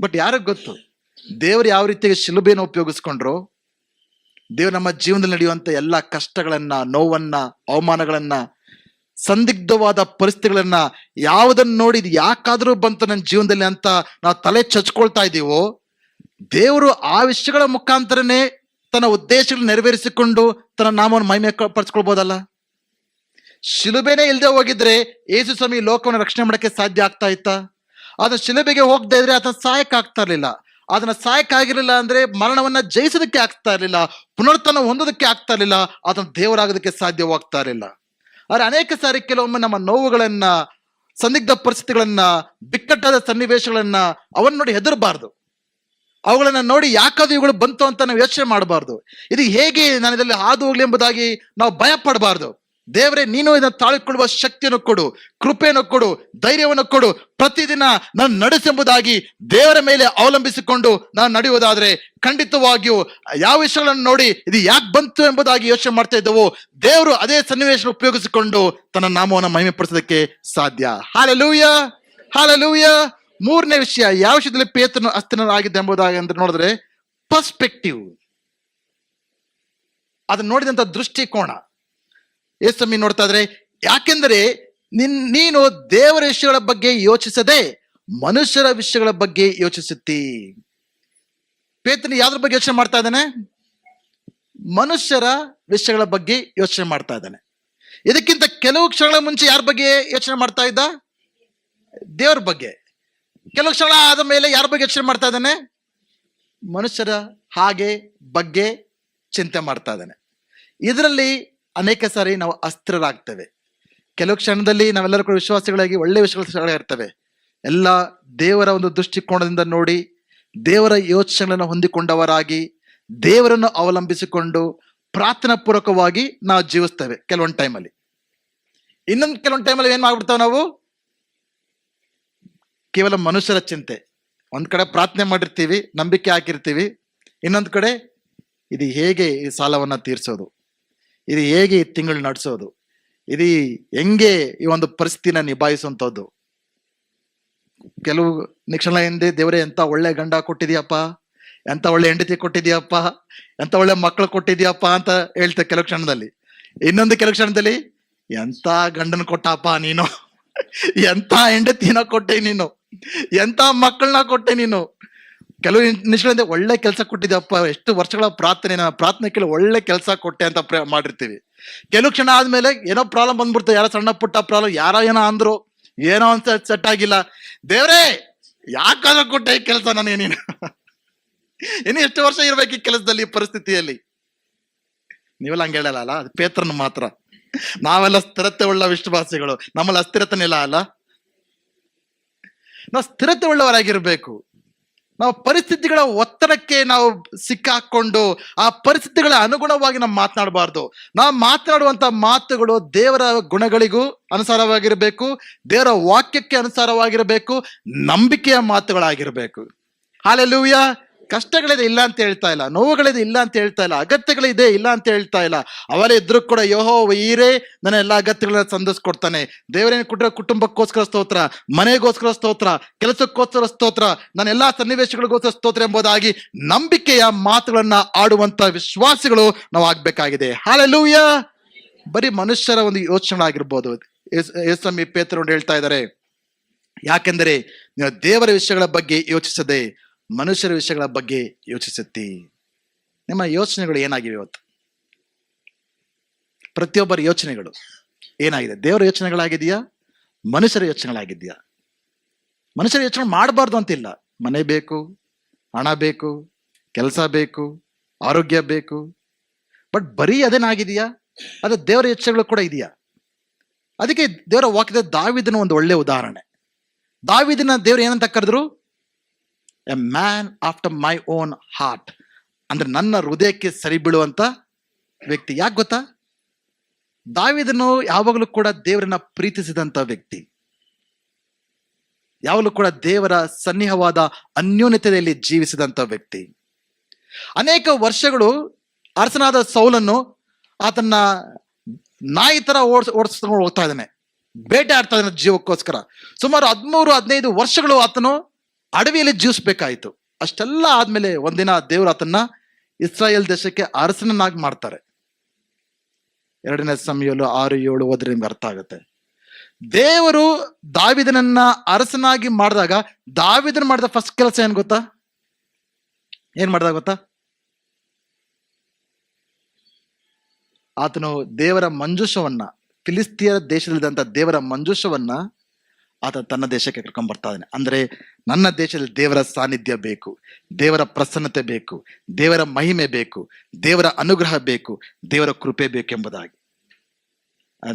ಬಟ್ ಯಾರಿಗೆ ಗೊತ್ತು? ದೇವರು ಯಾವ ರೀತಿಯಾಗಿ ಶಿಲುಬೆಯನ್ನು ಉಪಯೋಗಿಸ್ಕೊಂಡ್ರು? ದೇವ್ರು ನಮ್ಮ ಜೀವನದಲ್ಲಿ ನಡೆಯುವಂತ ಎಲ್ಲ ಕಷ್ಟಗಳನ್ನ, ನೋವನ್ನ, ಅವಮಾನಗಳನ್ನ, ಸಂದಿಗ್ಧವಾದ ಪರಿಸ್ಥಿತಿಗಳನ್ನ ಯಾವುದನ್ನು ನೋಡಿ ಇದು ಯಾಕಾದ್ರೂ ಬಂತು ನನ್ನ ಜೀವನದಲ್ಲಿ ಅಂತ ನಾವು ತಲೆ ಚಚ್ಕೊಳ್ತಾ ಇದ್ದೀವೋ, ದೇವರು ಆ ವಿಷಯಗಳ ಮುಖಾಂತರನೇ ತನ್ನ ಉದ್ದೇಶಗಳನ್ನ ನೆರವೇರಿಸಿಕೊಂಡು ತನ್ನ ನಾಮವನ್ನು ಮಹಿಮೆ ಪಡಿಸ್ಕೊಳ್ಬೋದಲ್ಲ ಶಿಲುಬೆನೇ ಇಲ್ಲದೆ ಹೋಗಿದ್ರೆ ಯೇಸು ಸ್ವಾಮಿ ಲೋಕವನ್ನು ರಕ್ಷಣೆ ಮಾಡಕ್ಕೆ ಸಾಧ್ಯ ಆಗ್ತಾ ಇತ್ತಾ? ಆದ್ರೆ ಶಿಲುಬೆಗೆ ಹೋಗದೆ ಇದ್ರೆ ಆತನ ಸಹಾಯಕ್ಕಾಗ್ತಾ ಇರ್ಲಿಲ್ಲ. ಅದನ್ನ ಆಗಿರ್ಲಿಲ್ಲ ಅಂದ್ರೆ ಮರಣವನ್ನ ಜಯಿಸೋದಕ್ಕೆ ಆಗ್ತಾ ಇರಲಿಲ್ಲ ಪುನರ್ತನ ಹೊಂದೋದಕ್ಕೆ ಆಗ್ತಾ ಇರಲಿಲ್ಲ, ಅದನ್ನ ದೇವರಾಗೋದಕ್ಕೆ ಸಾಧ್ಯವಾಗ್ತಾ ಇರಲಿಲ್ಲ. ಆದ್ರೆ ಅನೇಕ ಸಾರಿ ಕೆಲವೊಮ್ಮೆ ನಮ್ಮ ನೋವುಗಳನ್ನ, ಸಂದಿಗ್ಧ ಪರಿಸ್ಥಿತಿಗಳನ್ನ, ಬಿಕ್ಕಟ್ಟಾದ ಸನ್ನಿವೇಶಗಳನ್ನ ಅವನ್ನ ನೋಡಿ ಹೆದರಬಾರ್ದು. ಅವುಗಳನ್ನ ನೋಡಿ ಯಾಕಾದ್ರೂ ಇವುಗಳು ಬಂತು ಅಂತ ನಾವು ಯೋಚನೆ ಮಾಡಬಾರ್ದು. ಇದು ಹೇಗೆ ನಾನು ಇದರಲ್ಲಿ ಹಾದು ಹೋಗ್ಲಿ ಎಂಬುದಾಗಿ ನಾವು ಭಯ ಪಡಬಾರ್ದು ದೇವರೇ, ನೀನು ಇದನ್ನು ತಾಳಿಕೊಳ್ಳುವ ಶಕ್ತಿಯನ್ನು ಕೊಡು, ಕೃಪೆಯನ್ನು ಕೊಡು, ಧೈರ್ಯವನ್ನು ಕೊಡು. ಪ್ರತಿದಿನ ನಾನು ನಡೆಸೆಂಬುದಾಗಿ ದೇವರ ಮೇಲೆ ಅವಲಂಬಿಸಿಕೊಂಡು ನಾನು ನಡೆಯುವುದಾದರೆ ಖಂಡಿತವಾಗಿಯೂ ಯಾವ ವಿಷಯಗಳನ್ನು ನೋಡಿ ಇದು ಯಾಕೆ ಬಂತು ಎಂಬುದಾಗಿ ಯೋಚನೆ ಮಾಡ್ತಾ ಇದ್ದವು, ದೇವರು ಅದೇ ಸನ್ನಿವೇಶ ಉಪಯೋಗಿಸಿಕೊಂಡು ತನ್ನ ನಾಮವನ್ನು ಮಹಿಮೆಪಡಿಸೋದಕ್ಕೆ ಸಾಧ್ಯ. ಹಾಲೆಲೂಯ ಹಾಲೆಲೂಯ ಮೂರನೇ ವಿಷಯ, ಯಾವ ವಿಷಯದಲ್ಲಿ ಪೇತನ ಅಸ್ಥಿರನಾಗಿದ್ದ ಎಂಬುದಾಗಿ ಅಂತ ನೋಡಿದ್ರೆ ಪರ್ಸ್ಪೆಕ್ಟಿವ್ ಅದನ್ನ ನೋಡಿದಂತ ದೃಷ್ಟಿಕೋನ. ಏಸಮ್ಮಿ ನೋಡ್ತಾ ಇದ್ರೆ, ಯಾಕೆಂದರೆ ನಿನ್, ನೀನು ದೇವರ ವಿಷಯಗಳ ಬಗ್ಗೆ ಯೋಚಿಸದೆ ಮನುಷ್ಯರ ವಿಷಯಗಳ ಬಗ್ಗೆ ಯೋಚಿಸುತ್ತಿ. ಪೇತನಿ ಯಾವ್ದ್ರ ಬಗ್ಗೆ ಯೋಚನೆ ಮಾಡ್ತಾ ಇದ್ದಾನೆ? ಮನುಷ್ಯರ ವಿಷಯಗಳ ಬಗ್ಗೆ ಯೋಚನೆ ಮಾಡ್ತಾ ಇದ್ದಾನೆ. ಇದಕ್ಕಿಂತ ಕೆಲವು ಕ್ಷಣಗಳ ಮುಂಚೆ ಯಾರ ಬಗ್ಗೆ ಯೋಚನೆ ಮಾಡ್ತಾ ಇದ್ದ? ದೇವರ ಬಗ್ಗೆ. ಕೆಲವು ಕ್ಷಣ ಆದ ಮೇಲೆ ಯಾರ ಬಗ್ಗೆ ಯೋಚನೆ ಮಾಡ್ತಾ ಇದ್ದಾನೆ? ಮನುಷ್ಯರ ಹಾಗೆ, ಬಗ್ಗೆ ಚಿಂತೆ ಮಾಡ್ತಾ ಇದ್ದಾನೆ. ಇದರಲ್ಲಿ ಅನೇಕ ಸಾರಿ ನಾವು ಅಸ್ತ್ರರಾಗ್ತೇವೆ ಕೆಲವು ಕ್ಷಣದಲ್ಲಿ ನಾವೆಲ್ಲರೂ ಕೂಡ ವಿಶ್ವಾಸಿಗಳಾಗಿ ಒಳ್ಳೆ ವಿಷಯಗಳು ಇರ್ತವೆ. ಎಲ್ಲ ದೇವರ ಒಂದು ದೃಷ್ಟಿಕೋನದಿಂದ ನೋಡಿ, ದೇವರ ಯೋಚನೆಗಳನ್ನು ಹೊಂದಿಕೊಂಡವರಾಗಿ, ದೇವರನ್ನು ಅವಲಂಬಿಸಿಕೊಂಡು ಪ್ರಾರ್ಥನಾ ಪೂರ್ವಕವಾಗಿ ನಾವು ಜೀವಿಸ್ತೇವೆ ಕೆಲವೊಂದು ಟೈಮಲ್ಲಿ. ಇನ್ನೊಂದು ಕೆಲವೊಂದು ಟೈಮಲ್ಲಿ ಏನು ಮಾಡ್ಬಿಡ್ತಾವೆ ನಾವು? ಕೇವಲ ಮನುಷ್ಯರ ಚಿಂತೆ. ಒಂದು ಕಡೆ ಪ್ರಾರ್ಥನೆ ಮಾಡಿರ್ತೀವಿ, ನಂಬಿಕೆ ಹಾಕಿರ್ತೀವಿ, ಇನ್ನೊಂದು ಕಡೆ ಇದು ಹೇಗೆ ಈ ಸಾಲವನ್ನ ತೀರ್ಸೋದು? ಇದು ಹೇಗೆ ಈ ತಿಂಗಳು ನಡೆಸೋದು? ಇದು ಹೆಂಗೆ ಈ ಒಂದು ಪರಿಸ್ಥಿತಿನ ನಿಭಾಯಿಸುವಂಥದ್ದು? ಕೆಲವು ನಿಕ್ಷಣ ಹಿಂದೆ ದೇವರೇ ಎಂತ ಒಳ್ಳೆ ಗಂಡ ಕೊಟ್ಟಿದ್ಯಪ್ಪ? ಎಂತ ಒಳ್ಳೆ ಹೆಂಡತಿ ಕೊಟ್ಟಿದ್ಯಪ್ಪ? ಎಂತ ಒಳ್ಳೆ ಮಕ್ಕಳು ಕೊಟ್ಟಿದ್ಯಪ್ಪ ಅಂತ ಹೇಳ್ತೇವೆ ಕೆಲವು ಕ್ಷಣದಲ್ಲಿ. ಇನ್ನೊಂದು ಕೆಲವು ಕ್ಷಣದಲ್ಲಿ ಎಂತ ಗಂಡನ ಕೊಟ್ಟಪ್ಪ ನೀನು? ಎಂತ ಹೆಂಡತಿನ ಕೊಟ್ಟೆ ನೀನು? ಎಂತ ಮಕ್ಕಳನ್ನ ಕೊಟ್ಟೆ ನೀನು? ಕೆಲವು ನಿಮಿಷಗಳಿಂದ ಒಳ್ಳೆ ಕೆಲಸ ಕೊಟ್ಟಿದ್ದಪ್ಪ ಎಷ್ಟು ವರ್ಷಗಳ ಪ್ರಾರ್ಥನೆ ಪ್ರಾರ್ಥನೆ ಕೇಳಿ ಒಳ್ಳೆ ಕೆಲಸ ಕೊಟ್ಟೆ ಅಂತ ಮಾಡಿರ್ತೀವಿ. ಕೆಲವು ಕ್ಷಣ ಆದ್ಮೇಲೆ ಏನೋ ಪ್ರಾಬ್ಲಮ್ ಬಂದ್ಬಿಡ್ತು, ಯಾರೋ ಸಣ್ಣ ಪುಟ್ಟ ಪ್ರಾಬ್ಲಮ್ ಯಾರ ಏನೋ ಅಂದ್ರು, ಏನೋ ಅಂತ ಸೆಟ್ ಆಗಿಲ್ಲ. ದೇವ್ರೇ, ಯಾಕಾದ್ರೂ ಕೊಟ್ಟೆ ಈ ಕೆಲಸ ನನಗೆ ನೀನು? ಇನ್ನು ಎಷ್ಟು ವರ್ಷ ಇರ್ಬೇಕು ಈ ಕೆಲಸದಲ್ಲಿ ಈ ಪರಿಸ್ಥಿತಿಯಲ್ಲಿ? ನೀವೆಲ್ಲ ಹಂಗೆ ಹೇಳಲ್ಲ ಅಲ್ಲ? ಅದು ಪೇತ್ರನ ಮಾತ್ರ. ನಾವೆಲ್ಲ ಸ್ಥಿರತೆ ಉಳ್ಳ ವಿಶ್ವಾಸಿಗಳು. ನಮ್ಮಲ್ಲಿ ಅಸ್ಥಿರತೆನಿಲ್ಲ ಅಲ್ಲ? ನಾವು ಸ್ಥಿರತೆ ಉಳ್ಳವರಾಗಿರ್ಬೇಕು ನಾವು ಪರಿಸ್ಥಿತಿಗಳ ಒತ್ತಡಕ್ಕೆ ನಾವು ಸಿಕ್ಕಾಕೊಂಡು ಆ ಪರಿಸ್ಥಿತಿಗಳ ಅನುಗುಣವಾಗಿ ನಾವು ಮಾತನಾಡಬಾರ್ದು. ನಾವು ಮಾತನಾಡುವಂಥ ಮಾತುಗಳು ದೇವರ ಗುಣಗಳಿಗೂ ಅನುಸಾರವಾಗಿರಬೇಕು, ದೇವರ ವಾಕ್ಯಕ್ಕೆ ಅನುಸಾರವಾಗಿರಬೇಕು, ನಂಬಿಕೆಯ ಮಾತುಗಳಾಗಿರಬೇಕು. ಹಾಲೆಲೂಯ ಕಷ್ಟಗಳಿದೆ ಇಲ್ಲ ಅಂತ ಹೇಳ್ತಾ ಇಲ್ಲ, ನೋವುಗಳಿದೆ ಇಲ್ಲ ಅಂತ ಹೇಳ್ತಾ ಇಲ್ಲ, ಅಗತ್ಯಗಳಿದೆ ಇಲ್ಲ ಅಂತ ಹೇಳ್ತಾ ಇಲ್ಲ. ಅವರೇ ಇದ್ರೂ ಕೂಡ ಯೋಹೋ ಈರೇ ನನ್ನ ಎಲ್ಲ ಅಗತ್ಯಗಳನ್ನ ಸಂಧಿಸ್ಕೊಡ್ತಾನೆ ದೇವರೇನು ಕೊಟ್ಟರೆ ಕುಟುಂಬಕ್ಕೋಸ್ಕರ ಸ್ತೋತ್ರ, ಮನೆಗೋಸ್ಕರ ಸ್ತೋತ್ರ, ಕೆಲಸಕ್ಕೋಸ್ಕರ ಸ್ತೋತ್ರ, ನನ್ನ ಎಲ್ಲಾ ಸನ್ನಿವೇಶಗಳಿಗೋಸ್ಕರ ಸ್ತೋತ್ರ ಎಂಬುದಾಗಿ ನಂಬಿಕೆಯ ಮಾತುಗಳನ್ನ ಆಡುವಂತ ವಿಶ್ವಾಸಿಗಳು ನಾವು ಆಗ್ಬೇಕಾಗಿದೆ. ಹಾಲೆಲೂಯ ಬರೀ ಮನುಷ್ಯರ ಒಂದು ಯೋಚನೆ ಯೋಚನೆಗಳಾಗಿರ್ಬೋದು ಎಸ್ವಾಮಿ ಪೇತ್ರ ಹೇಳ್ತಾ ಇದ್ದಾರೆ, ಯಾಕೆಂದರೆ ನೀವು ದೇವರ ವಿಷಯಗಳ ಬಗ್ಗೆ ಯೋಚಿಸದೆ ಮನುಷ್ಯರ ವಿಷಯಗಳ ಬಗ್ಗೆ ಯೋಚಿಸುತ್ತಿ. ನಿಮ್ಮ ಯೋಚನೆಗಳು ಏನಾಗಿವೆ ಇವತ್ತು? ಪ್ರತಿಯೊಬ್ಬರ ಯೋಚನೆಗಳು ಏನಾಗಿದೆ? ದೇವರ ಯೋಚನೆಗಳಾಗಿದೆಯಾ ಮನುಷ್ಯರ ಯೋಚನೆಗಳಾಗಿದೆಯಾ ಮನುಷ್ಯರ ಯೋಚನೆ ಮಾಡಬಾರ್ದು ಅಂತಿಲ್ಲ. ಮನೆ ಬೇಕು, ಹಣ ಬೇಕು, ಕೆಲಸ ಬೇಕು, ಆರೋಗ್ಯ ಬೇಕು. ಬಟ್ ಬರೀ ಅದೇನಾಗಿದೆಯಾ ಅದು ದೇವರ ಯೋಚನೆಗಳು ಕೂಡ ಇದೆಯಾ? ಅದಕ್ಕೆ ದೇವರ ವಾಕ್ಯದ ದಾವಿದನ ಒಂದು ಒಳ್ಳೆ ಉದಾಹರಣೆ. ದಾವಿದನ ದೇವ್ರು ಏನಂತ ಕರೆದ್ರು? A man after my own heart ಅಂದ್ರೆ ನನ್ನ ಹೃದಯಕ್ಕೆ ಸರಿ ಬೀಳುವಂತ ವ್ಯಕ್ತಿ. ಯಾಕೆ ಗೊತ್ತಾ? ದಾವಿದನು ಯಾವಾಗಲೂ ಕೂಡ ದೇವರನ್ನ ಪ್ರೀತಿಸಿದಂತ ವ್ಯಕ್ತಿ. ಯಾವಾಗಲೂ ಕೂಡ ದೇವರ ಸನ್ನಿಹವಾದ ಅನ್ಯೋನ್ಯತೆಯಲ್ಲಿ ಜೀವಿಸಿದಂತ ವ್ಯಕ್ತಿ. ಅನೇಕ ವರ್ಷಗಳು ಅರಸನಾದ ಸೌಲನ್ನು ಆತನ್ನ ನಾಯಿ ತರ ಓಡಿಸ್ ಓಡಿಸ್ಕೊಂಡು ಹೋಗ್ತಾ ಇದ್ದಾನೆ. ಬೇಟೆ ಆಡ್ತಾ ಇದ್ದಾನೆ ಜೀವಕ್ಕೋಸ್ಕರ. ಸುಮಾರು ಹದಿಮೂರು, ಹದಿನೈದು ವರ್ಷಗಳು ಆತನು ಅಡವಿಯಲ್ಲಿ ಜೀವಿಸ್ಬೇಕಾಯಿತು ಅಷ್ಟೆಲ್ಲ ಆದ್ಮೇಲೆ ಒಂದಿನ ದೇವರು ಆತನ್ನ ಇಸ್ರಾಯೇಲ್ ದೇಶಕ್ಕೆ ಅರಸನನ್ನಾಗಿ ಮಾಡ್ತಾರೆ. ಎರಡನೇ ಸಮಯಲು ಆರು, ಏಳು ಓದ್ರೆ ನಿಮ್ಗೆ ಅರ್ಥ ಆಗುತ್ತೆ. ದೇವರು ದಾವಿದನನ್ನ ಅರಸನಾಗಿ ಮಾಡಿದಾಗ ದಾವಿದನ್ ಮಾಡಿದ ಫಸ್ಟ್ ಕೆಲಸ ಏನ್ ಗೊತ್ತಾ? ಏನ್ ಮಾಡ್ದ ಗೊತ್ತಾ? ಆತನು ದೇವರ ಮಂಜುಷವನ್ನ, ಫಿಲಿಸ್ತಿಯರ ದೇಶದಲ್ಲಿದ್ದಂಥ ದೇವರ ಮಂಜೂಷವನ್ನ ಆತ ತನ್ನ ದೇಶಕ್ಕೆ ಕರ್ಕೊಂಡ್ಬರ್ತಾನೆ ಅಂದರೆ ನನ್ನ ದೇಶದಲ್ಲಿ ದೇವರ ಸಾನ್ನಿಧ್ಯ ಬೇಕು, ದೇವರ ಪ್ರಸನ್ನತೆ ಬೇಕು, ದೇವರ ಮಹಿಮೆ ಬೇಕು, ದೇವರ ಅನುಗ್ರಹ ಬೇಕು, ದೇವರ ಕೃಪೆ ಬೇಕೆಂಬುದಾಗಿ.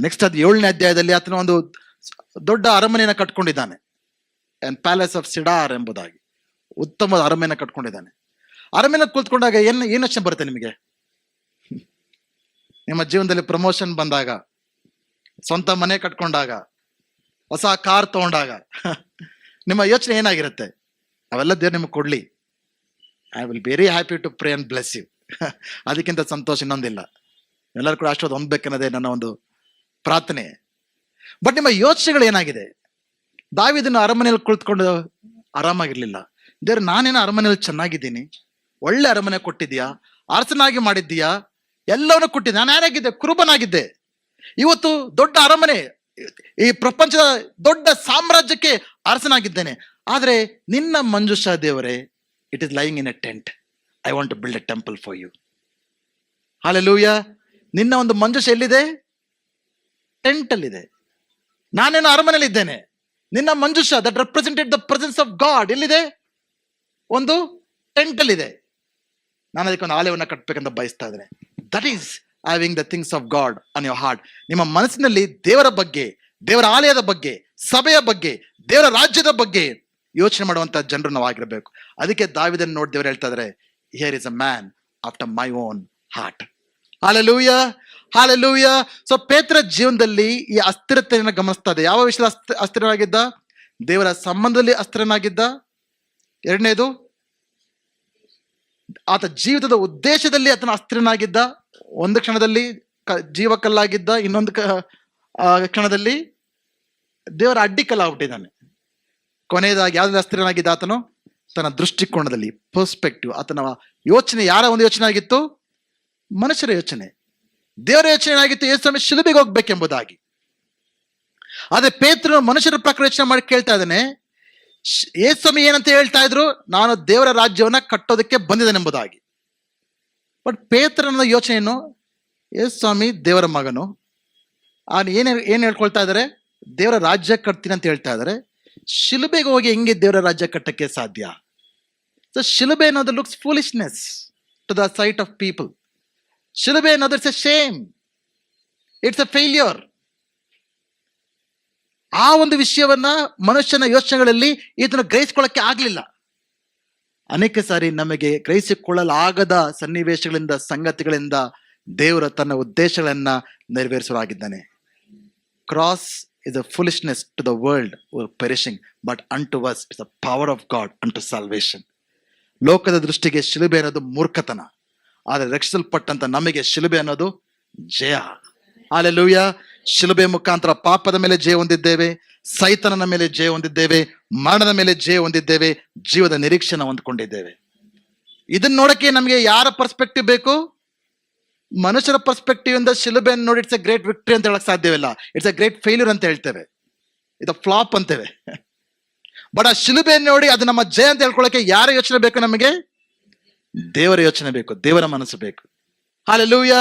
ನೆಕ್ಸ್ಟ್ ಅದು ಏಳನೇ ಅಧ್ಯಾಯದಲ್ಲಿ ಆತನ ಒಂದು ದೊಡ್ಡ ಅರಮನೆಯನ್ನು ಕಟ್ಕೊಂಡಿದ್ದಾನೆ. ಅಂಡ್ ಪ್ಯಾಲೇಸ್ ಆಫ್ ಸಿಡಾರ್ ಎಂಬುದಾಗಿ. ಉತ್ತಮ ಅರಮನೆಯನ್ನ ಕಟ್ಕೊಂಡಿದ್ದಾನೆ. ಅರಮನೆ ಕೂತ್ಕೊಂಡಾಗ ಏನು ಏನು ಯೋಚನೆ ಬರುತ್ತೆ ನಿಮಗೆ? ನಿಮ್ಮ ಜೀವನದಲ್ಲಿ ಪ್ರಮೋಷನ್ ಬಂದಾಗ, ಸ್ವಂತ ಮನೆ ಕಟ್ಕೊಂಡಾಗ ಹೊಸ ಕಾರ್ ತಗೊಂಡಾಗ. ನಿಮ್ಮ ಯೋಚನೆ ಏನಾಗಿರುತ್ತೆ? ಅವೆಲ್ಲ ದೇವ್ರು ನಿಮಗೆ ಕೊಡ್ಲಿ. I will very happy to pray and bless you ಅದಕ್ಕಿಂತ ಸಂತೋಷ ಇನ್ನೊಂದಿಲ್ಲ. ಎಲ್ಲರೂ ಕೂಡ ಅಷ್ಟೊಂದು ಹೊಂದ್ಬೇಕನ್ನೋದೇ ನನ್ನ ಒಂದು ಪ್ರಾರ್ಥನೆ. ಬಟ್ ನಿಮ್ಮ ಯೋಚನೆಗಳು ಏನಾಗಿದೆ? ದಾವಿದನ್ನು ಅರಮನೆಯಲ್ಲಿ ಕುಳಿತುಕೊಂಡು ಆರಾಮಾಗಿರ್ಲಿಲ್ಲ. ದೇವ್ರು, ನಾನೇನೋ ಅರಮನೆಯಲ್ಲಿ ಚೆನ್ನಾಗಿದ್ದೀನಿ? ಒಳ್ಳೆ ಅರಮನೆ ಕೊಟ್ಟಿದ್ಯಾ ಅರಸನಾಗಿ ಮಾಡಿದ್ದೀಯಾ? ಎಲ್ಲವನ್ನೂ ಕೊಟ್ಟಿದ್ದೆ. ನಾನು ಯಾರಾಗಿದ್ದೆ? ಕುರುಬನಾಗಿದ್ದೆ. ಇವತ್ತು ದೊಡ್ಡ ಅರಮನೆ. ಈ ಪ್ರಪಂಚದ ದೊಡ್ಡ ಸಾಮ್ರಾಜ್ಯಕ್ಕೆ ಅರಸನಾಗಿದ್ದೇನೆ. ಆದರೆ ನಿನ್ನ ಮಂಜುಷಾ ದೇವರೇ it is lying in a tent I want to build a temple for you hallelujah ನಿನ್ನ ಒಂದು ಮಂಜುಷ ಎಲ್ಲಿದೆ? ಟೆಂಟ್ ಅಲ್ಲಿದೆ ನಾನೇನು ಅರಮನೆಯಲ್ಲಿದ್ದೇನೆ? ನಿನ್ನ Manjusha that represented the presence of God ಎಲ್ಲಿದೆ? ಒಂದು ಟೆಂಟ್ ಅಲ್ಲಿದೆ ನಾನು ಅದಕ್ಕೆ ಒಂದು ಆಲಯವನ್ನು ಕಟ್ಟಬೇಕಂತ ಬಯಸ್ತಾ ಇದ್ದೇನೆ. That is having the things of God on your heart ನಿಮ್ಮ ಮನಸ್ಸಿನಲ್ಲಿ ದೇವರ ಬಗ್ಗೆ, ದೇವರ ಆಲಯದ ಬಗ್ಗೆ, ಸಭೆಯ ಬಗ್ಗೆ, ದೇವರ ರಾಜ್ಯದ ಬಗ್ಗೆ ಯೋಚನೆ ಮಾಡುವಂತ ಜನರು ನಾವು ಆಗಿರಬೇಕು ಅದಕ್ಕೆ ದಾವಿದನ್ನು ನೋಡಿ ದೇವರು ಹೇಳ್ತಾ ಇದ್ರೆ here is a man after my own heart hallelujah hallelujah so ಪೇತ್ರ ಜೀವನದಲ್ಲಿ ಈ ಅಸ್ಥಿರತೆಯನ್ನು ಗಮನಿಸ್ತಾ ಇದೆ ಯಾವ ವಿಷಯದ ಅಸ್ಥ ಅಸ್ಥಿರನಾಗಿದ್ದ ದೇವರ ಸಂಬಂಧದಲ್ಲಿ ಅಸ್ಥಿರನಾಗಿದ್ದ? ಎರಡನೇದು ಆತ ಜೀವಿತದ ಉದ್ದೇಶದಲ್ಲಿ ಆತನ ಅಸ್ತ್ರನಾಗಿದ್ದ ಒಂದು ಕ್ಷಣದಲ್ಲಿ ಕ- ಜೀವಕಲ್ಲಾಗಿದ್ದ, ಇನ್ನೊಂದು ಕ ಕ್ಷಣದಲ್ಲಿ ದೇವರ ಅಡ್ಡಿ ಕಲ್ಲಾಗ್ಬಿಟ್ಟಿದ್ದಾನೆ ಕೊನೆಯದಾಗಿ ಯಾವ್ದು ಅಸ್ತ್ರನಾಗಿದ್ದ ಆತನು? ತನ್ನ ದೃಷ್ಟಿಕೋನದಲ್ಲಿ ಪರ್ಸ್ಪೆಕ್ಟಿವ್ ಆತನ ಯೋಚನೆ, ಯಾರ ಒಂದು ಯೋಚನೆ ಆಗಿತ್ತು? ಮನುಷ್ಯರ ಯೋಚನೆ. ದೇವರ ಯೋಚನೆ ಏನಾಗಿತ್ತು? ಯೇಸು ಶಿಲುಬಿಗೆ ಹೋಗ್ಬೇಕೆಂಬುದಾಗಿ. ಆದ್ರೆ ಪೇತ್ರನು ಮನುಷ್ಯರ ಪ್ರಕಾರ ಯೋಚನೆ ಮಾಡಿ ಕೇಳ್ತಾ ಇದ್ದಾನೆ ಶ್- ಯೇಸು ಸ್ವಾಮಿ ಏನಂತ ಹೇಳ್ತಾ ಇದ್ರು? ನಾನು ದೇವರ ರಾಜ್ಯವನ್ನ ಕಟ್ಟೋದಕ್ಕೆ ಬಂದಿದ್ದೇನೆಂಬುದಾಗಿ. ಬಟ್ ಪೇತ್ರನ ಯೋಚನೆ ಏನು? ಸ್ವಾಮಿ ದೇವರ ಮಗನು. ಅವನು ಏನು ಏನು ಹೇಳ್ಕೊಳ್ತಾ ಇದ್ದಾರೆ ದೇವರ ರಾಜ್ಯ ಕಟ್ತೀನಿ ಅಂತ ಹೇಳ್ತಾ ಇದ್ದಾರೆ ಶಿಲುಬೆಗೆ ಹೋಗಿ ಹೆಂಗೆ ದೇವರ ರಾಜ್ಯ ಕಟ್ಟಕ್ಕೆ ಸಾಧ್ಯ? ಸೊ ಶಿಲುಬೆ ಅನ್ನೋದು looks foolishness to the sight of people ಶಿಲುಬೆ ಅನ್ನೋದು it's a shame it's a failure ಆ ಒಂದು ವಿಷಯವನ್ನ ಮನುಷ್ಯನ ಯೋಚನೆಗಳಲ್ಲಿ ಇದನ್ನು ಗ್ರಹಿಸ್ಕೊಳ್ಳಕ್ಕೆ ಆಗ್ಲಿಲ್ಲ. ಅನೇಕ ಸಾರಿ ನಮಗೆ ಗ್ರಹಿಸಿಕೊಳ್ಳಲಾಗದ ಸನ್ನಿವೇಶಗಳಿಂದ, ಸಂಗತಿಗಳಿಂದ ದೇವರ ತನ್ನ ಉದ್ದೇಶಗಳನ್ನ ನೆರವೇರಿಸಲಾಗಿದ್ದಾನೆ cross is a foolishness to the world perishing but unto us it's a power of God unto salvation ಲೋಕದ ದೃಷ್ಟಿಗೆ ಶಿಲುಬೆ ಅನ್ನೋದು ಮೂರ್ಖತನ. ಆದರೆ ರಕ್ಷಿಸಲ್ಪಟ್ಟಂತ ನಮಗೆ ಶಿಲುಬೆ ಅನ್ನೋದು ಜಯ. ಅಲ್ಲೆಲೂಯ ಶಿಲುಬೆ ಮುಖಾಂತರ ಪಾಪದ ಮೇಲೆ ಜಯ ಹೊಂದಿದ್ದೇವೆ, ಸೈತನನ ಮೇಲೆ ಜಯ ಹೊಂದಿದ್ದೇವೆ, ಮರಣದ ಮೇಲೆ ಜಯ ಹೊಂದಿದ್ದೇವೆ, ಜೀವದ ನಿರೀಕ್ಷೆನ ಹೊಂದ್ಕೊಂಡಿದ್ದೇವೆ. ಇದನ್ನ ನೋಡಕ್ಕೆ ನಮಗೆ ಯಾರ ಪರ್ಸ್ಪೆಕ್ಟಿವ್ ಬೇಕು? ಮನುಷ್ಯರ ಪರ್ಸ್ಪೆಕ್ಟಿವ್ ಇಂದ ಶಿಲುಬೆ ನೋಡಿ ಇಟ್ಸ್ ಎ ಗ್ರೇಟ್ ವಿಕ್ಟ್ರಿ ಅಂತ ಹೇಳಕ್ ಸಾಧ್ಯವಿಲ್ಲ. ಇಟ್ಸ್ ಎ ಗ್ರೇಟ್ ಫೇಲ್ಯೂರ್ ಅಂತ ಹೇಳ್ತೇವೆ. ಇದು ಫ್ಲಾಪ್ ಅಂತೇವೆ. ಬಟ್ ಆ ಶಿಲುಬೆ ನೋಡಿ ಅದು ನಮ್ಮ ಜಯ ಅಂತ ಹೇಳ್ಕೊಳಕ್ಕೆ ಯಾರ ಯೋಚನೆ ಬೇಕು ನಮಗೆ? ದೇವರ ಯೋಚನೆ ಬೇಕು, ದೇವರ ಮನಸ್ಸು ಬೇಕು. ಹಾಲೆಲೂಯ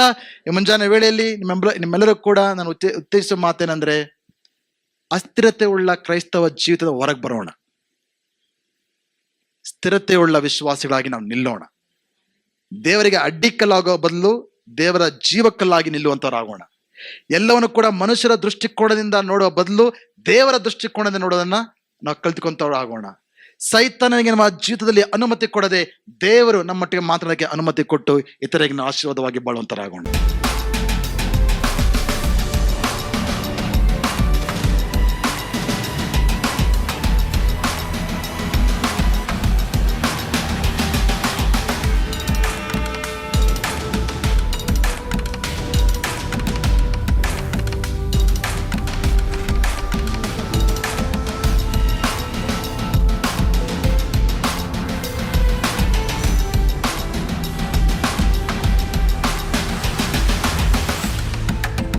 ಈ ಮುಂಜಾನೆ ವೇಳೆಯಲ್ಲಿ ನಿಮ್ಮೆಲ್ಲ ನಿಮ್ಮೆಲ್ಲರೂ ಕೂಡ ನಾನು ಉತ್ತೇ ಉತ್ತೇಜಿಸುವ ಮಾತೇನೆಂದ್ರೆ ಅಸ್ಥಿರತೆ ಉಳ್ಳ ಕ್ರೈಸ್ತವ ಜೀವಿತದ ಹೊರಗೆ ಬರೋಣ. ಸ್ಥಿರತೆ ಉಳ್ಳ ವಿಶ್ವಾಸಿಗಳಾಗಿ ನಾವು ನಿಲ್ಲೋಣ. ದೇವರಿಗೆ ಅಡ್ಡಿಕ್ಕಲ್ಲಾಗೋ ಬದಲು ದೇವರ ಜೀವಕ್ಕಲ್ಲಾಗಿ ನಿಲ್ಲುವಂತವರಾಗೋಣ. ಎಲ್ಲವನ್ನು ಕೂಡ ಮನುಷ್ಯರ ದೃಷ್ಟಿಕೋನದಿಂದ ನೋಡುವ ಬದಲು ದೇವರ ದೃಷ್ಟಿಕೋನದಿಂದ ನೋಡೋದನ್ನ ನಾವು ಕಲ್ತ್ಕೊಂತವ್ರು ಆಗೋಣ ಸೈತಾನನಿಗೆ ನಮ್ಮ ಜೀವಿತದಲ್ಲಿ ಅನುಮತಿ ಕೊಡದೆ ದೇವರು ನಮ್ಮೊಟ್ಟಿಗೆ ಮಾತಾಡೋಕ್ಕೆ ಅನುಮತಿ ಕೊಟ್ಟು ಇತರರಿಗೆ ಆಶೀರ್ವಾದವಾಗಿ ಬಾಳುವಂತರಾಗೋಣ.